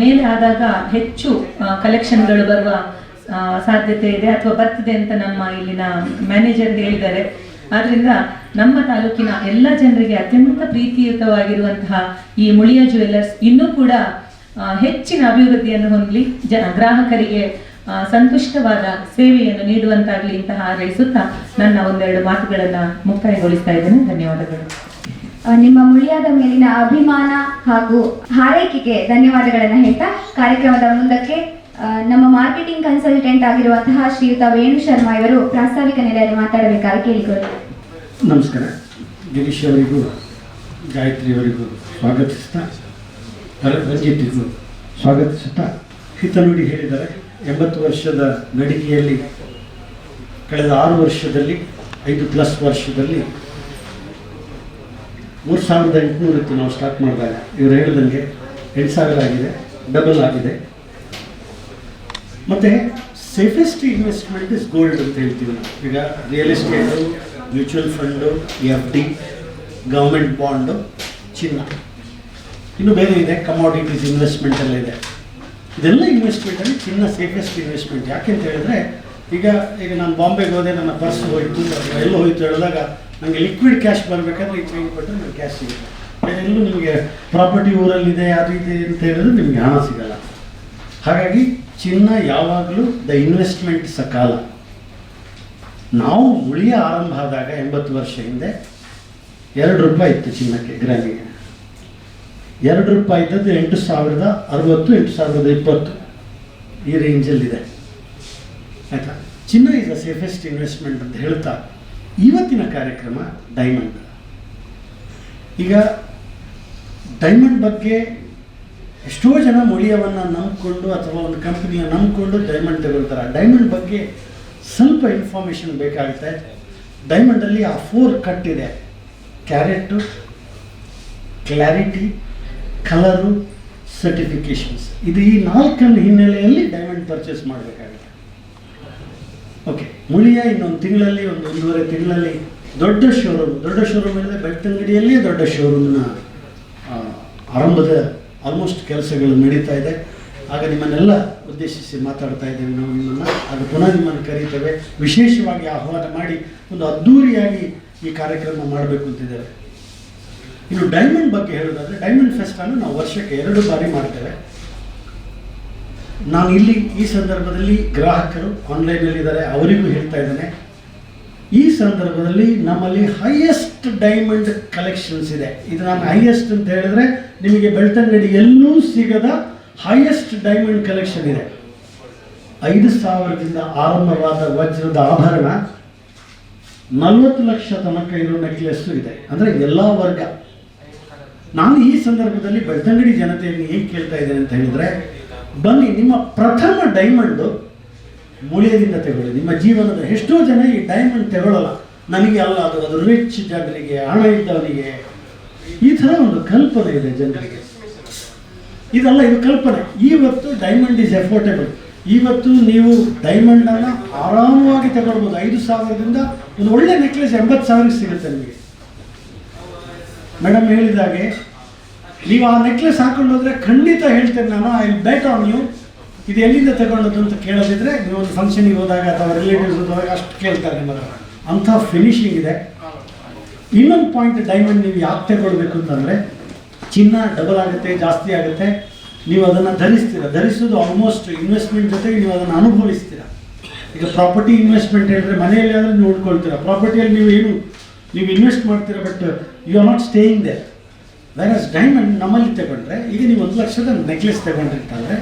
ಮೇಲೆ ಆದಾಗ ಹೆಚ್ಚು ಕಲೆಕ್ಷನ್ಗಳು ಬರುವ ಸಾಧ್ಯತೆ ಇದೆ ಅಥವಾ ಬರ್ತದೆ ಅಂತ ನಮ್ಮ ಇಲ್ಲಿನ ಮ್ಯಾನೇಜರ್ ಹೇಳಿದ್ದಾರೆ. ಆದ್ರಿಂದ ನಮ್ಮ ತಾಲೂಕಿನ ಎಲ್ಲ ಜನರಿಗೆ ಅತ್ಯಂತ ಪ್ರೀತಿಯುತವಾಗಿರುವಂತಹ ಈ ಮುಳಿಯ ಜ್ಯುವೆಲ್ಲರ್ಸ್ ಇನ್ನೂ ಕೂಡ ಹೆಚ್ಚಿನ ಅಭಿವೃದ್ಧಿಯನ್ನು ಹೊಂದಲಿ ಜನ ಗ್ರಾಹಕರಿಗೆ ಸಂತುಷ್ಟವಾದ ಸೇವೆಯನ್ನು ನೀಡುವಂತಾಗಲಿ ಅಂತ ಹಾರೈಸುತ್ತಾ ನನ್ನ ಒಂದೆರಡು ಮಾತುಗಳನ್ನು ಮುಕ್ತಾಯಗೊಳಿಸ್ತಾ ಇದ್ದೇನೆ. ಧನ್ಯವಾದಗಳು. ನಿಮ್ಮ ಮುಳಿಯಾದ ಮೇಲಿನ ಅಭಿಮಾನ ಹಾಗೂ ಹಾರೈಕೆಗೆ ಧನ್ಯವಾದಗಳನ್ನು ಹೇಳ್ತಾ ಕಾರ್ಯಕ್ರಮದ ಮುಂದಕ್ಕೆ ನಮ್ಮ ಮಾರ್ಕೆಟಿಂಗ್ ಕನ್ಸಲ್ಟೆಂಟ್ ಆಗಿರುವಂತಹ ಶ್ರೀಯುತ ವೇಣು ಶರ್ಮಾ ಇವರು ಪ್ರಾಸ್ತಾವಿಕ ನೆಲೆಯಲ್ಲಿ ಮಾತಾಡಬೇಕಾಗಿ ಕೇಳಿಕೊಳ್ಳಿ. ನಮಸ್ಕಾರ. ಗಿರೀಶ್ ಅವರಿಗೂ, ಗಾಯತ್ರಿ ಅವರಿಗೂ ಸ್ವಾಗತಿಸ್ತಾ ರಂಜಿತ್ಗೂ ಸ್ವಾಗತಿಸುತ್ತಾ, ಹಿತ ನುಡಿ ಹೇಳಿದ್ದಾರೆ ಎಂಬತ್ತು ವರ್ಷದ ನಡಿಗೆಯಲ್ಲಿ, ಕಳೆದ ಆರು ವರ್ಷದಲ್ಲಿ, ಐದು ಪ್ಲಸ್ ವರ್ಷದಲ್ಲಿ ಮೂರು ಸಾವಿರದ ಎಂಟುನೂರಿತ್ತು ನಾವು ಸ್ಟಾರ್ಟ್ ಮಾಡಿದಾಗ ಇವರು ಹೇಳಿದಂಗೆ ಎಂಟು ಸಾವಿರ ಆಗಿದೆ, ಡಬಲ್ ಆಗಿದೆ. ಮತ್ತು ಸೇಫೆಸ್ಟ್ ಇನ್ವೆಸ್ಟ್ಮೆಂಟ್ ಇಸ್ ಗೋಲ್ಡ್ ಅಂತ ಹೇಳ್ತೀವಿ ನಾವು. ಈಗ real estate mutual fund F D government bond ಚಿನ್ನ. ಇನ್ನು ಬೇರೆ ಇದೆ ಕಮಾಡಿಟೀಸ್ ಇನ್ವೆಸ್ಟ್ಮೆಂಟ್ ಎಲ್ಲ ಇದೆ. ಇದೆಲ್ಲ ಇನ್ವೆಸ್ಟ್ಮೆಂಟಲ್ಲಿ ಚಿನ್ನ ಸೇಫೆಸ್ಟ್ ಇನ್ವೆಸ್ಟ್ಮೆಂಟ್ ಯಾಕೆ ಅಂತ ಹೇಳಿದ್ರೆ, ಈಗ ಈಗ ನಾನು ಬಾಂಬೆಗೆ ಹೋದೆ, ನನ್ನ ಪರ್ಸ್ ಹೋಯಿತು ಎಲ್ಲ ಹೋಯಿತು ಹೇಳಿದಾಗ ನನಗೆ ಲಿಕ್ವಿಡ್ ಕ್ಯಾಶ್ ಬರಬೇಕಾದ್ರೆ ಈ ಚೈನ್ ಕೊಟ್ಟರೆ ನನಗೆ ಕ್ಯಾಶ್ ಸಿಗುತ್ತೆ. ಬೇರೆಲ್ಲೂ ನಿಮಗೆ ಪ್ರಾಪರ್ಟಿ ಊರಲ್ಲಿದೆ, ಅದು ರೀತಿ ಅಂತ ಹೇಳಿದ್ರೆ ನಿಮಗೆ ಹಣ ಸಿಗಲ್ಲ. ಹಾಗಾಗಿ ಚಿನ್ನ ಯಾವಾಗಲೂ ದ ಇನ್ವೆಸ್ಟ್ಮೆಂಟ್ ಸಕಾಲ ನಾವು ಉಳಿಯ ಆರಂಭ ಆದಾಗ ಎಂಬತ್ತು ವರ್ಷ ಹಿಂದೆ ಎರಡು ರೂಪಾಯಿ ಇತ್ತು ಚಿನ್ನಕ್ಕೆ, ಗ್ರಾಮಿಗೆ. ಎರಡು ರೂಪಾಯಿ ಇದ್ದದ್ದು ಎಂಟು ಸಾವಿರದ ಅರವತ್ತು, ಎಂಟು ಸಾವಿರದ ಇಪ್ಪತ್ತು ಈ ರೇಂಜಲ್ಲಿದೆ ಆಯಿತಾ? ಚಿನ್ನ ಈಸ್ ದ ಸೇಫೆಸ್ಟ್ ಇನ್ವೆಸ್ಟ್ಮೆಂಟ್ ಅಂತ ಹೇಳ್ತಾ ಇವತ್ತಿನ ಕಾರ್ಯಕ್ರಮ ಡೈಮಂಡ್ ಈಗ ಡೈಮಂಡ್ ಬಗ್ಗೆ ಎಷ್ಟೋ ಜನ ಮುಳಿಯವನ್ನು ನಂಬಿಕೊಂಡು ಅಥವಾ ಒಂದು ಕಂಪ್ನಿಯ ನಂಬಿಕೊಂಡು ಡೈಮಂಡ್ ತಗೊಳ್ತಾರೆ. ಡೈಮಂಡ್ ಬಗ್ಗೆ ಸ್ವಲ್ಪ ಇನ್ಫಾರ್ಮೇಷನ್ ಬೇಕಾಗುತ್ತೆ. ಡೈಮಂಡಲ್ಲಿ ಆ ಫೋರ್ ಕಟ್ ಇದೆ. ಕ್ಯಾರೆಟು ಕ್ಲಾರಿಟಿ ಕಲರು ಸರ್ಟಿಫಿಕೇಶನ್ಸ್ ಇದು ಈ ನಾಲ್ಕನ ಹಿನ್ನೆಲೆಯಲ್ಲಿ ಡೈಮಂಡ್ ಪರ್ಚೇಸ್ ಮಾಡಬೇಕಾಗುತ್ತೆ. ಓಕೆ ಮುಳಿಯ ಇನ್ನೊಂದು ತಿಂಗಳಲ್ಲಿ, ಒಂದು ಒಂದೂವರೆ ತಿಂಗಳಲ್ಲಿ ದೊಡ್ಡ ಶೋರೂಮ್ ದೊಡ್ಡ ಶೋರೂಮ್ ಅಂದರೆ ಬೆಳ್ತಂಗಡಿಯಲ್ಲಿ ದೊಡ್ಡ ಶೋರೂಮ್ನ ಆರಂಭದ ಆಲ್ಮೋಸ್ಟ್ ಕೆಲಸಗಳು ನಡೀತಾ ಇದೆ. ಆಗ ನಿಮ್ಮನ್ನೆಲ್ಲ ಉದ್ದೇಶಿಸಿ ಮಾತಾಡ್ತಾ ಇದ್ದೇವೆ ನಾವು ನಿಮ್ಮನ್ನು. ಆಗ ಪುನಃ ನಿಮ್ಮನ್ನು ಕರೀತೇವೆ. ವಿಶೇಷವಾಗಿ ಆಹ್ವಾನ ಮಾಡಿ ಒಂದು ಅದ್ಧೂರಿಯಾಗಿ ಈ ಕಾರ್ಯಕ್ರಮ ಮಾಡಬೇಕು ಅಂತಿದ್ದೇವೆ. ಇನ್ನು ಡೈಮಂಡ್ ಬಗ್ಗೆ ಹೇಳೋದಾದರೆ ಡೈಮಂಡ್ ಫೆಸ್ಟನ್ನು ನಾವು ವರ್ಷಕ್ಕೆ ಎರಡು ಬಾರಿ ಮಾಡ್ತೇವೆ. ನಾನು ಇಲ್ಲಿ ಈ ಸಂದರ್ಭದಲ್ಲಿ ಗ್ರಾಹಕರು ಆನ್ಲೈನಲ್ಲಿ ಇದ್ದಾರೆ ಅವರಿಗೂ ಹೇಳ್ತಾ ಇದ್ದೇನೆ. ಈ ಸಂದರ್ಭದಲ್ಲಿ ನಮ್ಮಲ್ಲಿ ಹೈಯೆಸ್ಟ್ ಡೈಮಂಡ್ ಕಲೆಕ್ಷನ್ಸ್ ಇದೆ. ಇದು ನಾನು ಹೈಯೆಸ್ಟ್ ಅಂತ ಹೇಳಿದ್ರೆ ನಿಮಗೆ ಬೆಳ್ತಂಗಡಿ ಎಲ್ಲೂ ಸಿಗದ ಹೈಯೆಸ್ಟ್ ಡೈಮಂಡ್ ಕಲೆಕ್ಷನ್ ಇದೆ. ಐದು ಸಾವಿರದಿಂದ ಆರಂಭವಾದ ವಜ್ರದ ಆಭರಣ ನಲವತ್ತು ಲಕ್ಷ ತನಕ ಇರೋ ನೆಕ್ಲೆಸ್ಸು ಇದೆ. ಅಂದರೆ ಎಲ್ಲ ವರ್ಗ. ನಾನು ಈ ಸಂದರ್ಭದಲ್ಲಿ ಬೆಳ್ತಂಗಡಿ ಜನತೆಯನ್ನು ಏನು ಕೇಳ್ತಾ ಇದ್ದೇನೆ ಅಂತ ಹೇಳಿದ್ರೆ, ಬನ್ನಿ, ನಿಮ್ಮ ಪ್ರಥಮ ಡೈಮಂಡು ಮುಳಿಯದಿಂದ ತಗೊಳ್ಳಿ ನಿಮ್ಮ ಜೀವನದ ಎಷ್ಟೋ ಜನ ಈ ಡೈಮಂಡ್ ತಗೊಳ್ಳಲ್ಲ ನನಗೆ ಅಲ್ಲ, ಅದು ಅದು ರಿಚ್ ಜನರಿಗೆ, ಹಣ ಇದ್ದವನಿಗೆ. ಈ ಥರ ಒಂದು ಕಲ್ಪನೆ ಇದೆ ಜನರಿಗೆ. ಇದೆಲ್ಲ ಇದು ಕಲ್ಪನೆ. ಇವತ್ತು ಡೈಮಂಡ್ ಈಸ್ ಎಫೋರ್ಟೇಬಲ್ ಇವತ್ತು ನೀವು ಡೈಮಂಡನ್ನು ಆರಾಮವಾಗಿ ತಗೊಳ್ಬೋದು. ಐದು ಸಾವಿರದಿಂದ ಒಂದು ಒಳ್ಳೆ ನೆಕ್ಲೆಸ್ ಎಂಬತ್ತು ಸಾವಿರಕ್ಕೆ ಸಿಗುತ್ತೆ ನಿಮಗೆ. ಮೇಡಮ್ ಹೇಳಿದಾಗೆ, ನೀವು ಆ ನೆಕ್ಲೆಸ್ ಹಾಕೊಂಡು ಹೋದ್ರೆ ಖಂಡಿತ ಹೇಳ್ತೇನೆ ನಾನು. ಐ ಬೆಟ್ ಆನ್ ಯು ಇದು ಎಲ್ಲಿಂದ ತಗೊಂಡದ್ದು ಅಂತ ಕೇಳೋದಿದ್ರೆ ನೀವು ಒಂದು ಫಂಕ್ಷನಿಗೆ ಹೋದಾಗ ಅಥವಾ ರಿಲೇಟಿವ್ಸ್ ಹೋದಾಗ ಅಷ್ಟು ಕೇಳ್ತಾರೆ ನಿಮ್ಮ ಅಂಥ ಫಿನಿಶಿಂಗ್ ಇದೆ. ಇನ್ನೊಂದು ಪಾಯಿಂಟ್ ಡೈಮಂಡ್ ನೀವು ಯಾಕೆ ತಗೊಳ್ಬೇಕು ಅಂತಂದರೆ, ಚಿನ್ನ ಡಬಲ್ ಆಗುತ್ತೆ, ಜಾಸ್ತಿ ಆಗುತ್ತೆ. ನೀವು ಅದನ್ನು ಧರಿಸ್ತೀರ. ಧರಿಸೋದು ಆಲ್ಮೋಸ್ಟ್ ಇನ್ವೆಸ್ಟ್ಮೆಂಟ್ ಜೊತೆಗೆ ನೀವು ಅದನ್ನು ಅನುಭವಿಸ್ತೀರ. ಈಗ ಪ್ರಾಪರ್ಟಿ ಇನ್ವೆಸ್ಟ್ಮೆಂಟ್ ಹೇಳಿದ್ರೆ ಮನೆಯಲ್ಲಿ ಆದರೆ ನೀವು ಉಳ್ಕೊಳ್ತೀರ ಪ್ರಾಪರ್ಟಿಯಲ್ಲಿ ನೀವು ಏನು, ನೀವು ಇನ್ವೆಸ್ಟ್ ಮಾಡ್ತೀರ but you are not staying they as diamond ನಮ್ಮಲ್ಲಿ ತಗೊಂಡ್ರೆ, ಈಗ ನೀವು ಒಂದು ಲಕ್ಷದ ನೆಕ್ಲೆಸ್ ತಗೊಂಡಿರ್ತಾದ್ರೆ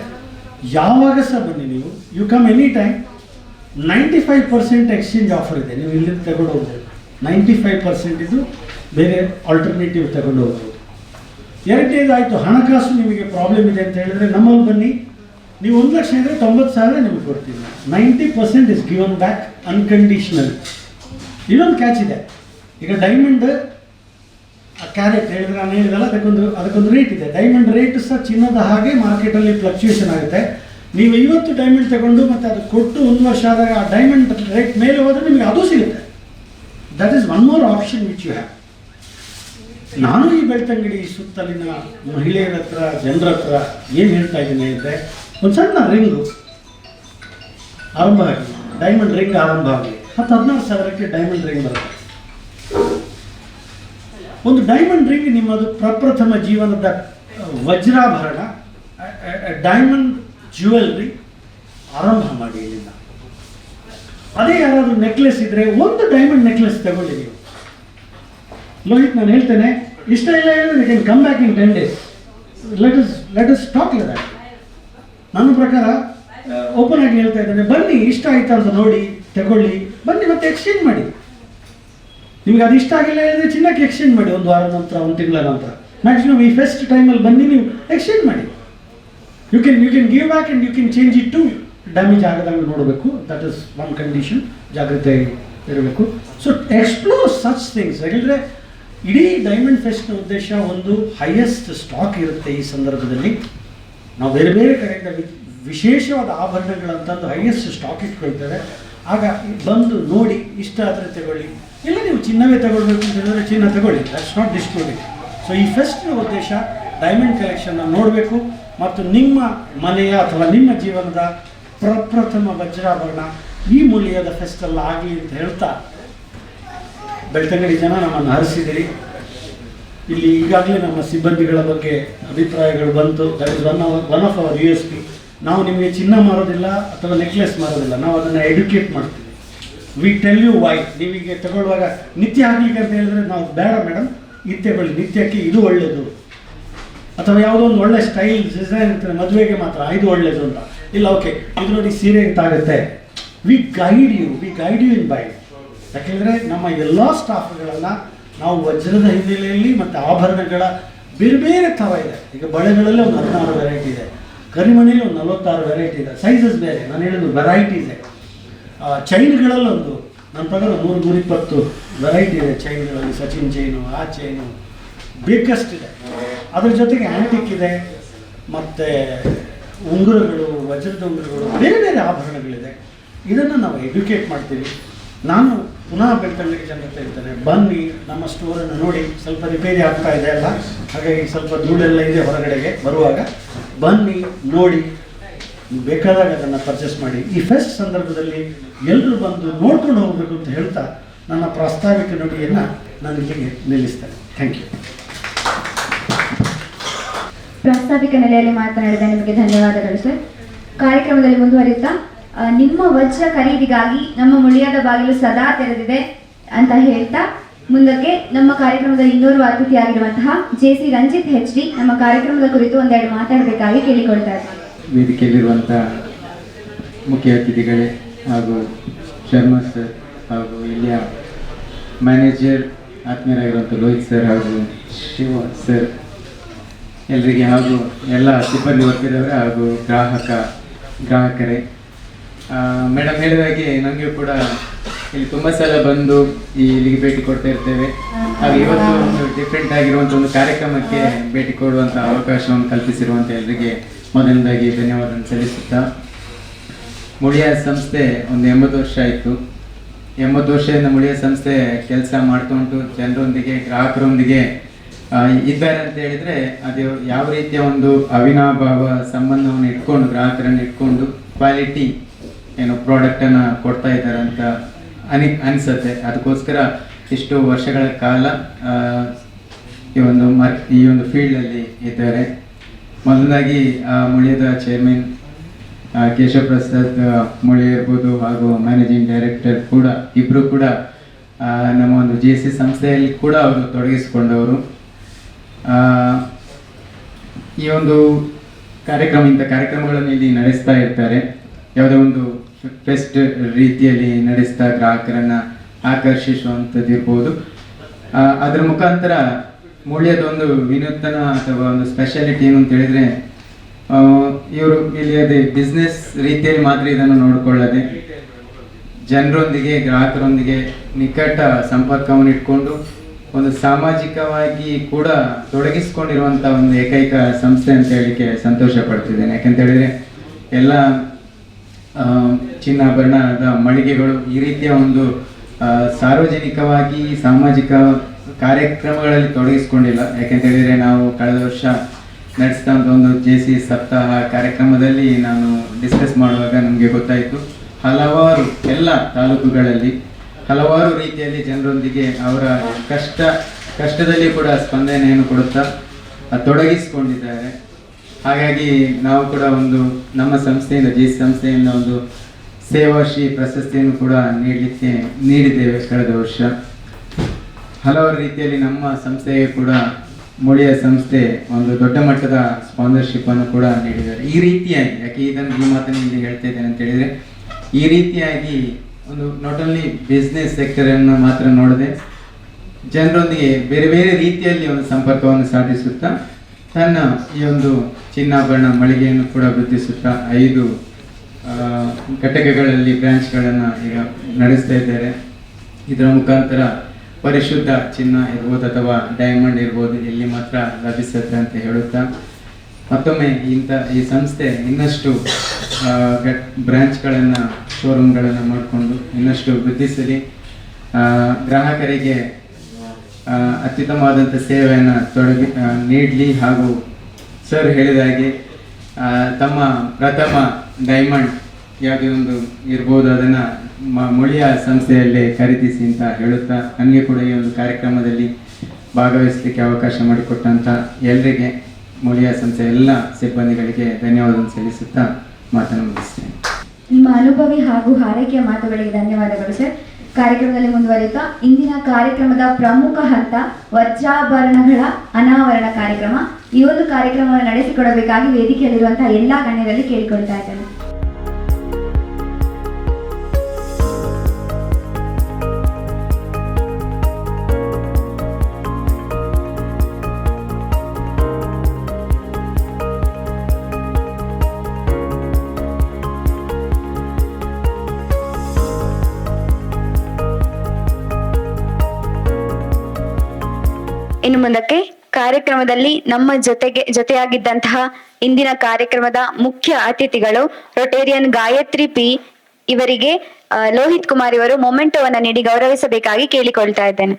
ಯಾವಾಗ ಸಹ ಬನ್ನಿ ನೀವು? You come any time ninety five percent exchange offer ಇದೆ. ನೀವು ಇಲ್ಲಿ ತಗೊಂಡು ಹೋಗ್ಬೋದು ನೈಂಟಿ ಫೈವ್ ಪರ್ಸೆಂಟ್ ಇದು ಬೇರೆ ಆಲ್ಟರ್ನೇಟಿವ್ ತಗೊಂಡು ಹೋಗ್ಬೋದು ಎರಡನೇದು ಆಯಿತು, ಹಣಕಾಸು ನಿಮಗೆ ಪ್ರಾಬ್ಲಮ್ ಇದೆ ಅಂತ ಹೇಳಿದ್ರೆ ನಮ್ಮಲ್ಲಿ ಬನ್ನಿ. ನೀವು ಒಂದು ಲಕ್ಷ ಇದ್ದರೆ ತೊಂಬತ್ತು ಸಾವಿರ ನಿಮಗೆ ಕೊಡ್ತೀವಿ ninety percent is given back unconditional ಇನ್ನೊಂದು ಕ್ಯಾಚ್ ಇದೆ. ಈಗ ಡೈಮಂಡ್ ಕ್ಯಾರೆಟ್ ಹೇಳಿದ್ರೆ ನಾನು ಹೇಳಿದಲ್ಲ, ಅದಕ್ಕೊಂದು ಅದಕ್ಕೊಂದು ರೇಟ್ ಇದೆ. ಡೈಮಂಡ್ ರೇಟ್ ಸಹ ಚಿನ್ನದ ಹಾಗೆ ಮಾರ್ಕೆಟಲ್ಲಿ ಫ್ಲಕ್ಚುಯೇಷನ್ ಆಗುತ್ತೆ. ನೀವು ಇವತ್ತು ಡೈಮಂಡ್ ತಗೊಂಡು ಮತ್ತೆ ಅದು ಕೊಟ್ಟು ಒಂದು ವರ್ಷ ಆದಾಗ ಆ ಡೈಮಂಡ್ ರೇಟ್ ಮೇಲೆ ಹೋದರೆ ನಿಮಗೆ ಅದು ಸಿಗುತ್ತೆ. That is one more option which you have ನಾನು ಈ ಬೆಳ್ತಂಗಡಿ ಸುತ್ತಲಿನ ಮಹಿಳೆಯರ ಹತ್ರ, ಜನರ ಹತ್ರ ಏನು ಹೇಳ್ತಾ ಇದ್ದೀನಿ ಅಂದರೆ, ಒಂದು ಸಣ್ಣ ರಿಂಗು ಆರಂಭ ಆಗಲಿ ಡೈಮಂಡ್ ರಿಂಗ್ ಆರಂಭ ಆಗಲಿ ಹತ್ತು ಹದಿನಾರು ಸಾವಿರಕ್ಕೆ ಡೈಮಂಡ್ ರಿಂಗ್ ಬರುತ್ತೆ. ಒಂದು ಡೈಮಂಡ್ ರಿಂಗ್ ನಿಮ್ಮದು ಪ್ರಪ್ರಥಮ ಜೀವನದ ವಜ್ರಾಭರಣ ಡೈಮಂಡ್ ಜ್ಯುವೆಲ್ರಿ ಆರಂಭ ಮಾಡಿ ಇಲ್ಲಿಂದ. ಅದೇ ಯಾರಾದರೂ ನೆಕ್ಲೆಸ್ ಇದ್ರೆ ಒಂದು ಡೈಮಂಡ್ ನೆಕ್ಲೆಸ್ ತಗೊಳ್ಳಿ ನೀವು. ಲೋಹಿತ್, ನಾನು ಹೇಳ್ತೇನೆ, ಇಷ್ಟ ಇಲ್ಲ ಹೇಳಿದ್ರೆ can come back in ten days let us let us talk that ನನ್ನ ಪ್ರಕಾರ ಓಪನ್ ಆಗಿ ಹೇಳ್ತಾ ಇದ್ದೇನೆ, ಬನ್ನಿ, ಇಷ್ಟ ಆಯ್ತಾ ಅಂತ ನೋಡಿ, ತಗೊಳ್ಳಿ, ಬನ್ನಿ ಮತ್ತೆ ಎಕ್ಸ್ಚೇಂಜ್ ಮಾಡಿ. ನಿಮಗೆ ಅದು ಇಷ್ಟ ಆಗಿಲ್ಲ ಹೇಳಿದ್ರೆ ಚಿನ್ನಕ್ಕೆ ಎಕ್ಸ್ಚೇಂಜ್ ಮಾಡಿ ಒಂದು ವಾರ ನಂತರ, ಒಂದು ತಿಂಗಳ ನಂತರ. ಮ್ಯಾಕ್ಸಿಮಮ್ ಈ ಫೆಸ್ಟ್ ಟೈಮಲ್ಲಿ ಬನ್ನಿ ನೀವು ಎಕ್ಸ್ಚೇಂಜ್ ಮಾಡಿ. You can you can give back and you can change it to damage ಆಗದಂಗೆ ನೋಡಬೇಕು. ದಟ್ ಇಸ್ ಒನ್ ಕಂಡೀಷನ್ ಜಾಗ್ರತೆ ಇರಬೇಕು. ಸೊ ಎಕ್ಸ್ಪ್ಲೋರ್ ಸಚ್ ಥಿಂಗ್ಸ್ ಯಾಕಂದರೆ ಇಡೀ ಡೈಮಂಡ್ ಫೆಸ್ಟ್ನ ಉದ್ದೇಶ ಒಂದು ಹೈಯೆಸ್ಟ್ ಸ್ಟಾಕ್ ಇರುತ್ತೆ ಈ ಸಂದರ್ಭದಲ್ಲಿ. ನಾವು ಬೇರೆ ಬೇರೆ ಕಡೆಯಿಂದ ವಿಶೇಷವಾದ ಆಭರಣಗಳಂತಂದು ಹೈಯೆಸ್ಟ್ ಸ್ಟಾಕ್ ಇಟ್ಕೊಳ್ತೇವೆ. ಆಗ ಬಂದು ನೋಡಿ, ಇಷ್ಟ ಆದರೆ ತಗೊಳ್ಳಿ. ಇಲ್ಲ ನೀವು ಚಿನ್ನವೇ ತಗೊಳ್ಬೇಕು ಅಂತ ಹೇಳಿದ್ರೆ ಚಿನ್ನ ತಗೊಳ್ಳಿ ದಟ್ಸ್ ನಾಟ್ ಡಿಸ್ಪ್ಯೂಟಿಂಗ್ ಸೊ ಈ ಫೆಸ್ಟ್ನ ಉದ್ದೇಶ ಡೈಮಂಡ್ ಕಲೆಕ್ಷನ್ನ ನೋಡಬೇಕು ಮತ್ತು ನಿಮ್ಮ ಮನೆಯ ಅಥವಾ ನಿಮ್ಮ ಜೀವನದ ಪ್ರಪ್ರಥಮ ವಜ್ರಾಭರಣ ಈ ಮೂಲ್ಯದ ಫೆಸ್ಟಲ್ ಆಗಲಿ ಅಂತ ಹೇಳ್ತಾ ಬೆಳ್ತಂಗಡಿ ಜನ ನಮ್ಮನ್ನು ಹರಿಸಿದಿರಿ. ಇಲ್ಲಿ ಈಗಾಗಲೇ ನಮ್ಮ ಸಿಬ್ಬಂದಿಗಳ ಬಗ್ಗೆ ಅಭಿಪ್ರಾಯಗಳು ಬಂತು. That is one our one of our U S P ನಾವು ನಿಮಗೆ ಚಿನ್ನ ಮಾರೋದಿಲ್ಲ ಅಥವಾ ನೆಕ್ಲೆಸ್ ಮಾರೋದಿಲ್ಲ. ನಾವು ಅದನ್ನು ಎಡ್ಯುಕೇಟ್ ಮಾಡ್ತೀವಿ. ವಿ ಟೆಲ್ ಯು ವೈ ನೀವೀಗ ತಗೊಳ್ಳುವಾಗ ನಿತ್ಯ ಹಾಕ್ಲಿಕ್ಕೆ ಅಂತ ಹೇಳಿದ್ರೆ ನಾವು ಬೇಡ ಮೇಡಮ್ ನಿತ್ಯ ತಗೊಳ್ಳಿ ನಿತ್ಯಕ್ಕೆ ಇದು ಒಳ್ಳೆಯದು ಅಥವಾ ಯಾವುದೋ ಒಂದು ಒಳ್ಳೆ ಸ್ಟೈಲ್ ಡಿಸೈನ್ ಇರ್ತದೆ ಮದುವೆಗೆ ಮಾತ್ರ ಇದು ಒಳ್ಳೆಯದು ಅಂತ. ಇಲ್ಲ ಓಕೆ ಇದು ನೋಡಿ ಸೀರೆ ಅಂತ ಆಗುತ್ತೆ. We guide you we guide you in buy ಯಾಕೆಂದರೆ ನಮ್ಮ ಎಲ್ಲ ಸ್ಟಾಫ್ಗಳನ್ನು ನಾವು ವಜ್ರದ ಹಿನ್ನೆಲೆಯಲ್ಲಿ ಮತ್ತು ಆಭರಣಗಳ ಬೇರೆ ಬೇರೆ ಥರ ಇದೆ. ಈಗ ಬಳೆಗಳಲ್ಲಿ ಒಂದು ಹದಿನಾರು ವೆರೈಟಿ ಇದೆ. ಕರಿಮಣಿಲಿ ಒಂದು ನಲವತ್ತಾರು ವೆರೈಟಿ ಇದೆ. ಸೈಜಸ್ ಬೇರೆ. ನಾನು ಹೇಳಿದ್ದು ವೆರೈಟಿ ಇದೆ ಚೈನ್ಗಳಲ್ಲಿ ಒಂದು ನನ್ನ ಪ್ರಕಾರ ನೂರು ನೂರಿಪ್ಪತ್ತು ವೆರೈಟಿ ಇದೆ ಚೈನ್ಗಳಲ್ಲಿ, ಸಚಿನ್ ಚೈನು, ಆ ಚೈನು. ಇದೆ. ಅದ್ರ ಜೊತೆಗೆ ಆ್ಯಂಟಿಕ್ ಇದೆ. ಮತ್ತು ಉಂಗುರಗಳು, ವಜ್ರದ ಉಂಗುರಗಳು, ಬೇರೆ ಬೇರೆ ಆಭರಣಗಳಿದೆ. ಇದನ್ನು ನಾವು ಎಜುಕೇಟ್ ಮಾಡ್ತೀವಿ. ನಾನು ಪುನಃ ಬೆಳ್ತಂಗಡಿ ಜನತೆ ಇರ್ತೇನೆ. ಬನ್ನಿ, ನಮ್ಮ ಸ್ಟೋರನ್ನು ನೋಡಿ. ಸ್ವಲ್ಪ ರಿಪೇರಿ ಆಗ್ತಾ ಇದೆ ಅಲ್ಲ? ಹಾಗಾಗಿ ಸ್ವಲ್ಪ ಧೂಳೆಲ್ಲ ಇದೆ ಹೊರಗಡೆಗೆ ಬರುವಾಗ. ಬನ್ನಿ, ನೋಡಿ. ನೀವು ಬೇಕಾದಾಗ ಅದನ್ನು ಪರ್ಚೇಸ್ ಮಾಡಿ. ಈ ಫೆಸ್ಟ್ ಸಂದರ್ಭದಲ್ಲಿ ಎಲ್ಲರೂ ಬಂದು ನೋಡ್ಕೊಂಡು ಹೋಗಬೇಕು ಅಂತ ಹೇಳ್ತಾ ನನ್ನ ಪ್ರಾಸ್ತಾವಿಕ ನುಡಿಯನ್ನು ನಾನು ಇಲ್ಲಿಗೆ ನಿಲ್ಲಿಸ್ತೇನೆ. ಥ್ಯಾಂಕ್ ಯು ಪ್ರಾಸ್ತಾವಿಕ ನೆಲೆಯಲ್ಲಿ ಮಾತನಾಡಿದ ನಿಮಗೆ ಧನ್ಯವಾದಗಳು ಸರ್ ಕಾರ್ಯಕ್ರಮದಲ್ಲಿ ಮುಂದುವರಿಯುತ್ತಾ ನಿಮ್ಮ ವಜ್ರ ಖರೀದಿಗಾಗಿ ನಮ್ಮ ಮುಳಿಯಾದ ಬಾಗಿಲು ಸದಾ ತೆರೆದಿದೆ ಅಂತ ಹೇಳ್ತಾ, ಮುಂದಕ್ಕೆ ನಮ್ಮ ಕಾರ್ಯಕ್ರಮದ ಇನ್ನೋರ್ವ ಅತಿಥಿಯಾಗಿರುವಂತಹ J C Ranjith H D ನಮ್ಮ ಕಾರ್ಯಕ್ರಮದ ಕುರಿತು ಒಂದೆರಡು ಮಾತಾಡಬೇಕಾಗಿ ಕೇಳಿಕೊಳ್ತಾ ಇದ್ದಾರೆ ವೇದಿಕೆಯಲ್ಲಿರುವಂಥ ಮುಖ್ಯ ಅತಿಥಿಗಳೇ ಹಾಗೂ ಶರ್ಮಾ ಸರ್ ಹಾಗೂ ಇಲ್ಲಿಯ ಮ್ಯಾನೇಜರ್ ಆತ್ಮೀಯರಾಗಿರುವಂಥ ಲೋಹಿತ್ ಸರ್ ಹಾಗೂ ಶಿವ ಸರ್ ಎಲ್ಲರಿಗೆ ಹಾಗೂ ಎಲ್ಲ ಸಿಬ್ಬಂದಿ ವರ್ಗದವರ ಹಾಗೂ ಗ್ರಾಹಕ, ಗ್ರಾಹಕರೇ. ಮೇಡಮ್ ಹೇಳಿದ ಹಾಗೆ ನಮಗೆ ಕೂಡ ಇಲ್ಲಿ ತುಂಬ ಸಲ ಬಂದು ಈ ಇಲ್ಲಿಗೆ ಭೇಟಿ ಕೊಡ್ತಾ ಇರ್ತೇವೆ. ಹಾಗೂ ಇವತ್ತು ಒಂದು ಡಿಫ್ರೆಂಟ್ ಆಗಿರುವಂಥ ಒಂದು ಕಾರ್ಯಕ್ರಮಕ್ಕೆ ಭೇಟಿ ಕೊಡುವಂಥ ಅವಕಾಶವನ್ನು ಕಲ್ಪಿಸಿರುವಂಥ ಎಲ್ಲರಿಗೆ ಮೊದಲನೇದಾಗಿ ಧನ್ಯವಾದ ಸಲ್ಲಿಸುತ್ತಾ ಮುಳಿಯ ಸಂಸ್ಥೆ ಒಂದು ಎಂಬತ್ತು ವರ್ಷ ಆಯಿತು. ಎಂಬತ್ತು ವರ್ಷದಿಂದ ಮುಳಿಯ ಸಂಸ್ಥೆ ಕೆಲಸ ಮಾಡ್ಕೊಂಡು ಜನರೊಂದಿಗೆ, ಗ್ರಾಹಕರೊಂದಿಗೆ ಇದ್ದಾರೆ ಅಂತ ಹೇಳಿದರೆ ಅದು ಯಾವ ರೀತಿಯ ಒಂದು ಅವಿನಾಭಾವ ಸಂಬಂಧವನ್ನು ಇಟ್ಕೊಂಡು, ಗ್ರಾಹಕರನ್ನು ಇಟ್ಕೊಂಡು ಕ್ವಾಲಿಟಿ ಏನು ಪ್ರಾಡಕ್ಟನ್ನು ಕೊಡ್ತಾ ಇದ್ದಾರೆ ಅಂತ ಅನಿ, ಅನಿಸುತ್ತೆ. ಅದಕ್ಕೋಸ್ಕರ ಇಷ್ಟು ವರ್ಷಗಳ ಕಾಲ ಈ ಒಂದು ಮರ್, ಈ ಒಂದು ಫೀಲ್ಡಲ್ಲಿ ಇದ್ದಾರೆ. ಮೊದಲದಾಗಿ ಮುಳಿಯದ ಚೇರ್ಮನ್ ಕೇಶವ ಪ್ರಸಾದ್ ಮೊಳೆ ಇರ್ಬೋದು ಹಾಗೂ ಮ್ಯಾನೇಜಿಂಗ್ ಡೈರೆಕ್ಟರ್ ಕೂಡ ಇಬ್ಬರು ಕೂಡ ನಮ್ಮ ಒಂದು ಜಿ ಸಿ ಸಂಸ್ಥೆಯಲ್ಲಿ ಕೂಡ ಅವರು ತೊಡಗಿಸಿಕೊಂಡವರು. ಈ ಒಂದು ಕಾರ್ಯಕ್ರಮ, ಇಂಥ ಕಾರ್ಯಕ್ರಮಗಳನ್ನು ಇಲ್ಲಿ ನಡೆಸ್ತಾ ಇರ್ತಾರೆ. ಯಾವುದೋ ಒಂದು ಫೆಸ್ಟ್ ರೀತಿಯಲ್ಲಿ ನಡೆಸ್ತಾ ಗ್ರಾಹಕರನ್ನು ಆಕರ್ಷಿಸುವಂಥದ್ದು ಇರ್ಬೋದು ಅದರ ಮುಖಾಂತರ ಮೂಳ್ಯದ ಒಂದು ವಿನೂತನ ಅಥವಾ ಒಂದು ಸ್ಪೆಷಾಲಿಟಿ ಏನು ಅಂತ ಹೇಳಿದ್ರೆ ಇವರು ಇಲ್ಲಿ ಅದೇ ಬಿಸ್ನೆಸ್ ರೀತಿಯಲ್ಲಿ ಮಾತ್ರ ಇದನ್ನು ನೋಡಿಕೊಳ್ಳದೆ, ಜನರೊಂದಿಗೆ, ಗ್ರಾಹಕರೊಂದಿಗೆ ನಿಕಟ ಸಂಪರ್ಕವನ್ನು ಇಟ್ಕೊಂಡು ಒಂದು ಸಾಮಾಜಿಕವಾಗಿ ಕೂಡ ತೊಡಗಿಸ್ಕೊಂಡಿರುವಂಥ ಒಂದು ಏಕೈಕ ಸಂಸ್ಥೆ ಅಂತ ಹೇಳಲಿಕ್ಕೆ ಸಂತೋಷ ಪಡ್ತಿದ್ದೇನೆ ಯಾಕಂತ ಹೇಳಿದ್ರೆ, ಎಲ್ಲ ಚಿನ್ನಾಭರಣದ ಮಳಿಗೆಗಳು ಈ ರೀತಿಯ ಒಂದು ಸಾರ್ವಜನಿಕವಾಗಿ, ಸಾಮಾಜಿಕ ಕಾರ್ಯಕ್ರಮಗಳಲ್ಲಿ ತೊಡಗಿಸ್ಕೊಂಡಿಲ್ಲ. ಯಾಕೆಂತ ಹೇಳಿದ್ರೆ ನಾವು ಕಳೆದ ವರ್ಷ ನಡೆಸಿದಂಥ ಒಂದು ಜೆ ಸಿ ಸಪ್ತಾಹ ಕಾರ್ಯಕ್ರಮದಲ್ಲಿ ನಾನು ಡಿಸ್ಕಸ್ ಮಾಡುವಾಗ ನಮಗೆ ಗೊತ್ತಾಯಿತು. ಹಲವಾರು ಎಲ್ಲ ತಾಲೂಕುಗಳಲ್ಲಿ, ಹಲವಾರು ರೀತಿಯಲ್ಲಿ ಜನರೊಂದಿಗೆ ಅವರ ಕಷ್ಟ, ಕಷ್ಟದಲ್ಲಿ ಕೂಡ ಸ್ಪಂದನೆಯನ್ನು ಕೊಡುತ್ತಾ ತೊಡಗಿಸಿಕೊಂಡಿದ್ದಾರೆ. ಹಾಗಾಗಿ ನಾವು ಕೂಡ ಒಂದು ನಮ್ಮ ಸಂಸ್ಥೆಯಿಂದ ಜಿ ಸಂಸ್ಥೆಯಿಂದ ಒಂದು ಸೇವಾಶ್ರೀ ಪ್ರಶಸ್ತಿಯನ್ನು ಕೂಡ ನೀಡಲಿಕ್ಕೆ ನೀಡಿದ್ದೇವೆ ಕಳೆದ ವರ್ಷ. ಹಲವಾರು ರೀತಿಯಲ್ಲಿ ನಮ್ಮ ಸಂಸ್ಥೆಗೆ ಕೂಡ ಮೋಡಿಯ ಸಂಸ್ಥೆ ಒಂದು ದೊಡ್ಡ ಮಟ್ಟದ ಸ್ಪಾನ್ಸರ್ಶಿಪ್ ಅನ್ನು ಕೂಡ ನೀಡಿದ್ದಾರೆ. ಈ ರೀತಿಯಾಗಿ, ಯಾಕೆ ಇದನ್ನು ಈ ಮಾತನ್ನು ಇಲ್ಲಿ ಹೇಳ್ತಾ ಇದ್ದೇನೆ ಅಂತ ಹೇಳಿದ್ರೆ, ಈ ರೀತಿಯಾಗಿ ಒಂದು ನಾಟ್ ಓನ್ಲಿ ಬಿಸ್ನೆಸ್ ಸೆಕ್ಟರ್ ಅನ್ನು ಮಾತ್ರ ನೋಡದೆ ಜನರೊಂದಿಗೆ ಬೇರೆ ಬೇರೆ ರೀತಿಯಲ್ಲಿ ಒಂದು ಸಂಪರ್ಕವನ್ನು ಸಾಧಿಸುತ್ತಾ, ತನ್ನ ಈ ಒಂದು ಚಿನ್ನಾಭರಣ ಮಳಿಗೆಯನ್ನು ಕೂಡ ವೃದ್ಧಿಸುತ್ತಾ ಐದು ಘಟಕಗಳಲ್ಲಿ ಬ್ರಾಂಚ್ಗಳನ್ನು ಈಗ ನಡೆಸ್ತಾ ಇದ್ದಾರೆ. ಇದರ ಮುಖಾಂತರ ಪರಿಶುದ್ಧ ಚಿನ್ನ ಇರ್ಬೋದು ಅಥವಾ ಡೈಮಂಡ್ ಇರ್ಬೋದು, ಇಲ್ಲಿ ಮಾತ್ರ ಲಭಿಸುತ್ತೆ ಅಂತ ಹೇಳುತ್ತಾ? ಮತ್ತೊಮ್ಮೆ ಇಂಥ ಈ ಸಂಸ್ಥೆ ಇನ್ನಷ್ಟು ಬ್ರ್ಯಾಂಚ್ಗಳನ್ನು ಶೋರೂಮ್ಗಳನ್ನು ಮಾಡಿಕೊಂಡು ಇನ್ನಷ್ಟು ವೃದ್ಧಿಸಲಿ ಗ್ರಾಹಕರಿಗೆ ಅತ್ಯುತ್ತಮವಾದಂಥ ಸೇವೆಯನ್ನು ತೊಡಗಿ ನೀಡಲಿ ಹಾಗೂ ಸರ್ ಹೇಳಿದ ಹಾಗೆ ತಮ್ಮ ಪ್ರಥಮ ಡೈಮಂಡ್ ಯಾವುದೇ ಒಂದು ಇರ್ಬೋದು ಅದನ್ನು ಮುಳಿಯ ಸಂಸ್ಥೆಯಲ್ಲೇ ಖರೀದಿಸಿ ಅಂತ ಹೇಳುತ್ತಾ, ನನಗೆ ಕೂಡ ಈ ಒಂದು ಕಾರ್ಯಕ್ರಮದಲ್ಲಿ ಭಾಗವಹಿಸಲಿಕ್ಕೆ ಅವಕಾಶ ಮಾಡಿಕೊಟ್ಟಂಥ ಎಲ್ಲರಿಗೆ ಮುಳಿಯ ಸಂಸ್ಥೆ ಎಲ್ಲ ಸಿಬ್ಬಂದಿಗಳಿಗೆ ಧನ್ಯವಾದ ಸಲ್ಲಿಸುತ್ತಾ ಮಾತನ್ನು ಮುಗಿಸ್ತೇನೆ. ನಿಮ್ಮ ಅನುಭವಿ ಹಾಗೂ ಹಾರೈಕೆಯ ಮಾತುಗಳಿಗೆ ಧನ್ಯವಾದಗಳು, ಸರ್. ಕಾರ್ಯಕ್ರಮದಲ್ಲಿ ಮುಂದುವರಿಯುತ್ತಾ, ಇಂದಿನ ಕಾರ್ಯಕ್ರಮದ ಪ್ರಮುಖ ಹಂತ ವಜ್ರಾಭರಣಗಳ ಅನಾವರಣ ಕಾರ್ಯಕ್ರಮ. ಈ ಒಂದು ಕಾರ್ಯಕ್ರಮವನ್ನು ನಡೆಸಿಕೊಡಬೇಕಾಗಿ ವೇದಿಕೆಯಲ್ಲಿರುವಂತಹ ಎಲ್ಲಾ ಗಣ್ಯರಲ್ಲಿ ಕೇಳಿಕೊಳ್ತಾ ಇದ್ದೇನೆ. ಇನ್ನು ಮುಂದಕ್ಕೆ ಕಾರ್ಯಕ್ರಮದಲ್ಲಿ ನಮ್ಮ ಜೊತೆಗೆ ಜೊತೆಯಾಗಿದ್ದಂತಹ ಇಂದಿನ ಕಾರ್ಯಕ್ರಮದ ಮುಖ್ಯ ಅತಿಥಿಗಳು ರೊಟೇರಿಯನ್ ಗಾಯತ್ರಿ ಪಿ ಇವರಿಗೆ ಲೋಹಿತ್ ಕುಮಾರ್ ಇವರು ಮೊಮೆಂಟೋವನ್ನ ನೀಡಿ ಗೌರವಿಸಬೇಕಾಗಿ ಕೇಳಿಕೊಳ್ತಾ ಇದ್ದೇನೆ.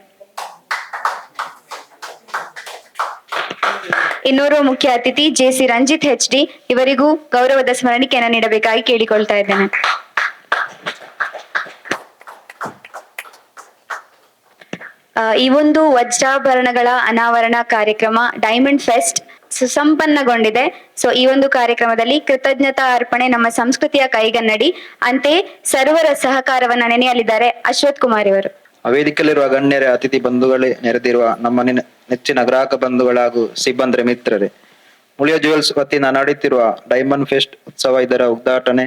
ಇನ್ನೋರ್ವ ಮುಖ್ಯ ಅತಿಥಿ J C Ranjith H D ಇವರಿಗೂ ಗೌರವದ ಸ್ಮರಣಿಕೆಯನ್ನು ನೀಡಬೇಕಾಗಿ ಕೇಳಿಕೊಳ್ತಾ ಇದ್ದೇನೆ. ಈ ಒಂದು ವಜ್ರಾಭರಣಗಳ ಅನಾವರಣ ಕಾರ್ಯಕ್ರಮ ಡೈಮಂಡ್ ಫೆಸ್ಟ್ ಸುಸಂಪನ್ನಗೊಂಡಿದೆ. ಸೊ ಈ ಒಂದು ಕಾರ್ಯಕ್ರಮದಲ್ಲಿ ಕೃತಜ್ಞತಾ ಅರ್ಪಣೆ ನಮ್ಮ ಸಂಸ್ಕೃತಿಯ ಕೈಗನ್ನಡಿ. ಅಂತೆ ಸರ್ವರ ಸಹಕಾರವನ್ನ ನೆನೆಯಲಿದ್ದಾರೆ ಅಶ್ವಥ್ ಕುಮಾರ್ ಇವರು. ವೇದಿಕೆಯಲ್ಲಿರುವ ಗಣ್ಯರ, ಅತಿಥಿ ಬಂಧುಗಳೇ, ನೆರೆದಿರುವ ನಮ್ಮ ನೆಚ್ಚಿನ ಗ್ರಾಹಕ ಬಂಧುಗಳ ಹಾಗೂ ಸಿಬ್ಬಂದಿ ಮಿತ್ರರೇ. ಮುಳಿಯ ಜುವೆಲ್ಸ್ ವತಿಯಿಂದ ನಡೆಯುತ್ತಿರುವ ಡೈಮಂಡ್ ಫೆಸ್ಟ್ ಉತ್ಸವ ಇದರ ಉದ್ಘಾಟನೆ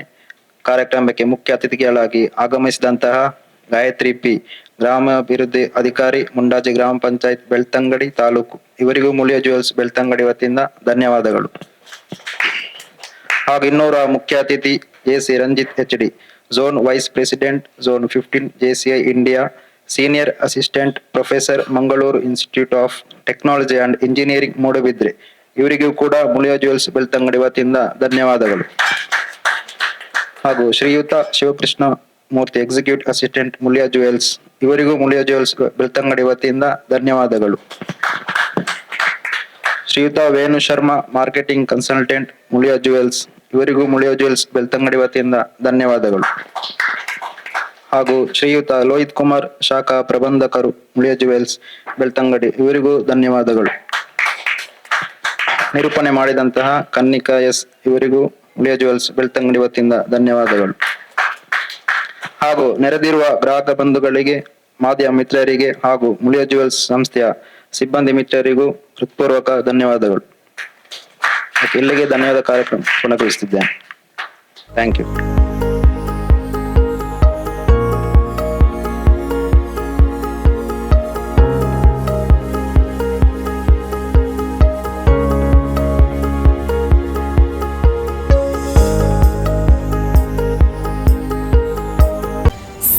ಕಾರ್ಯಕ್ರಮಕ್ಕೆ ಮುಖ್ಯ ಅತಿಥಿಗಳಾಗಿ ಆಗಮಿಸಿದಂತಹ ಗಾಯತ್ರಿ ಪಿ. ಗ್ರಾಮಾಭಿವೃದ್ಧಿ ಅಧಿಕಾರಿ ಮುಂಡಾಜಿ ಗ್ರಾಮ ಪಂಚಾಯತ್ ಬೆಳ್ತಂಗಡಿ ತಾಲೂಕು. ಇವರಿಗೂ ಮುಳಿಯ ಜುವೆಲ್ಸ್ ಬೆಳ್ತಂಗಡಿ ವತಿಯಿಂದ ಧನ್ಯವಾದಗಳು. ಹಾಗೂ ಇನ್ನೂರ ಮುಖ್ಯ ಅತಿಥಿ A C Ranjith H D zone vice president, zone fifteen JCI India, senior assistant professor Mangaluru Institute of Technology and Engineering Moodbidri. ಇವರಿಗೂ ಕೂಡ ಮುಳಿಯ ಜುವೆಲ್ಸ್ ಬೆಳ್ತಂಗಡಿ ವತಿಯಿಂದ ಧನ್ಯವಾದಗಳು. ಹಾಗೂ ಶ್ರೀಯುತ Shivakrishna Murthy, executive assistant Muliya Jewels ಇವರಿಗೂ ಮುಳಿಯ ಜುವೆಲ್ಸ್ ಬೆಳ್ತಂಗಡಿ ವತಿಯಿಂದ ಧನ್ಯವಾದಗಳು. ಶ್ರೀಯುತ Venu Sharma, marketing consultant, Muliya Jewels ಇವರಿಗೂ ಮುಳಿಯ ಜುವೆಲ್ಸ್ ಬೆಳ್ತಂಗಡಿ ವತಿಯಿಂದ ಧನ್ಯವಾದಗಳು. ಹಾಗೂ ಶ್ರೀಯುತ ಲೋಹಿತ್ ಕುಮಾರ್, ಶಾಖಾ ಪ್ರಬಂಧಕರು, ಮುಳಿಯ ಜುವೆಲ್ಸ್ ಬೆಳ್ತಂಗಡಿ, ಇವರಿಗೂ ಧನ್ಯವಾದಗಳು. ನಿರೂಪಣೆ ಮಾಡಿದಂತಹ ಕನ್ನಿಕಾ ಎಸ್, ಇವರಿಗೂ ಮುಳಿಯ ಜುವೆಲ್ಸ್ ಬೆಳ್ತಂಗಡಿ ವತಿಯಿಂದ ಧನ್ಯವಾದಗಳು. ಹಾಗೂ ನೆರೆದಿರುವ ಗ್ರಾಹಕ ಬಂಧುಗಳಿಗೆ ಮಾಧ್ಯಮ ಮಿತ್ರರಿಗೆ ಹಾಗೂ ಮುಳಿಯ ಜುವೆಲ್ಸ್ ಸಂಸ್ಥೆಯ ಸಿಬ್ಬಂದಿ ಮಿತ್ರರಿಗೂ ಹೃತ್ಪೂರ್ವಕ ಧನ್ಯವಾದಗಳು. ಇಲ್ಲಿಗೆ ಧನ್ಯವಾದ ಕಾರ್ಯಕ್ರಮ ಪೂರ್ಣಗೊಳಿಸುತ್ತಿದ್ದೇನೆ ಥ್ಯಾಂಕ್ ಯು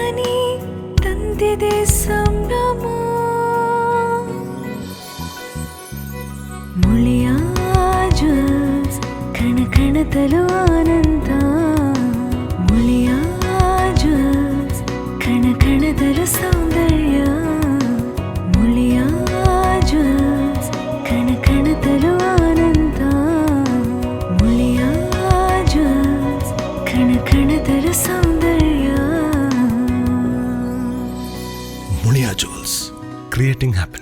ಪ್ರತಿಹನಿ ತಂದಿದೆ ಸಂಭ್ರಮ ಮುಳಿಯ ಜ್ವಲ್ಸ್ ಕಣ ಕಣದಲು ಆನಂದ something happened.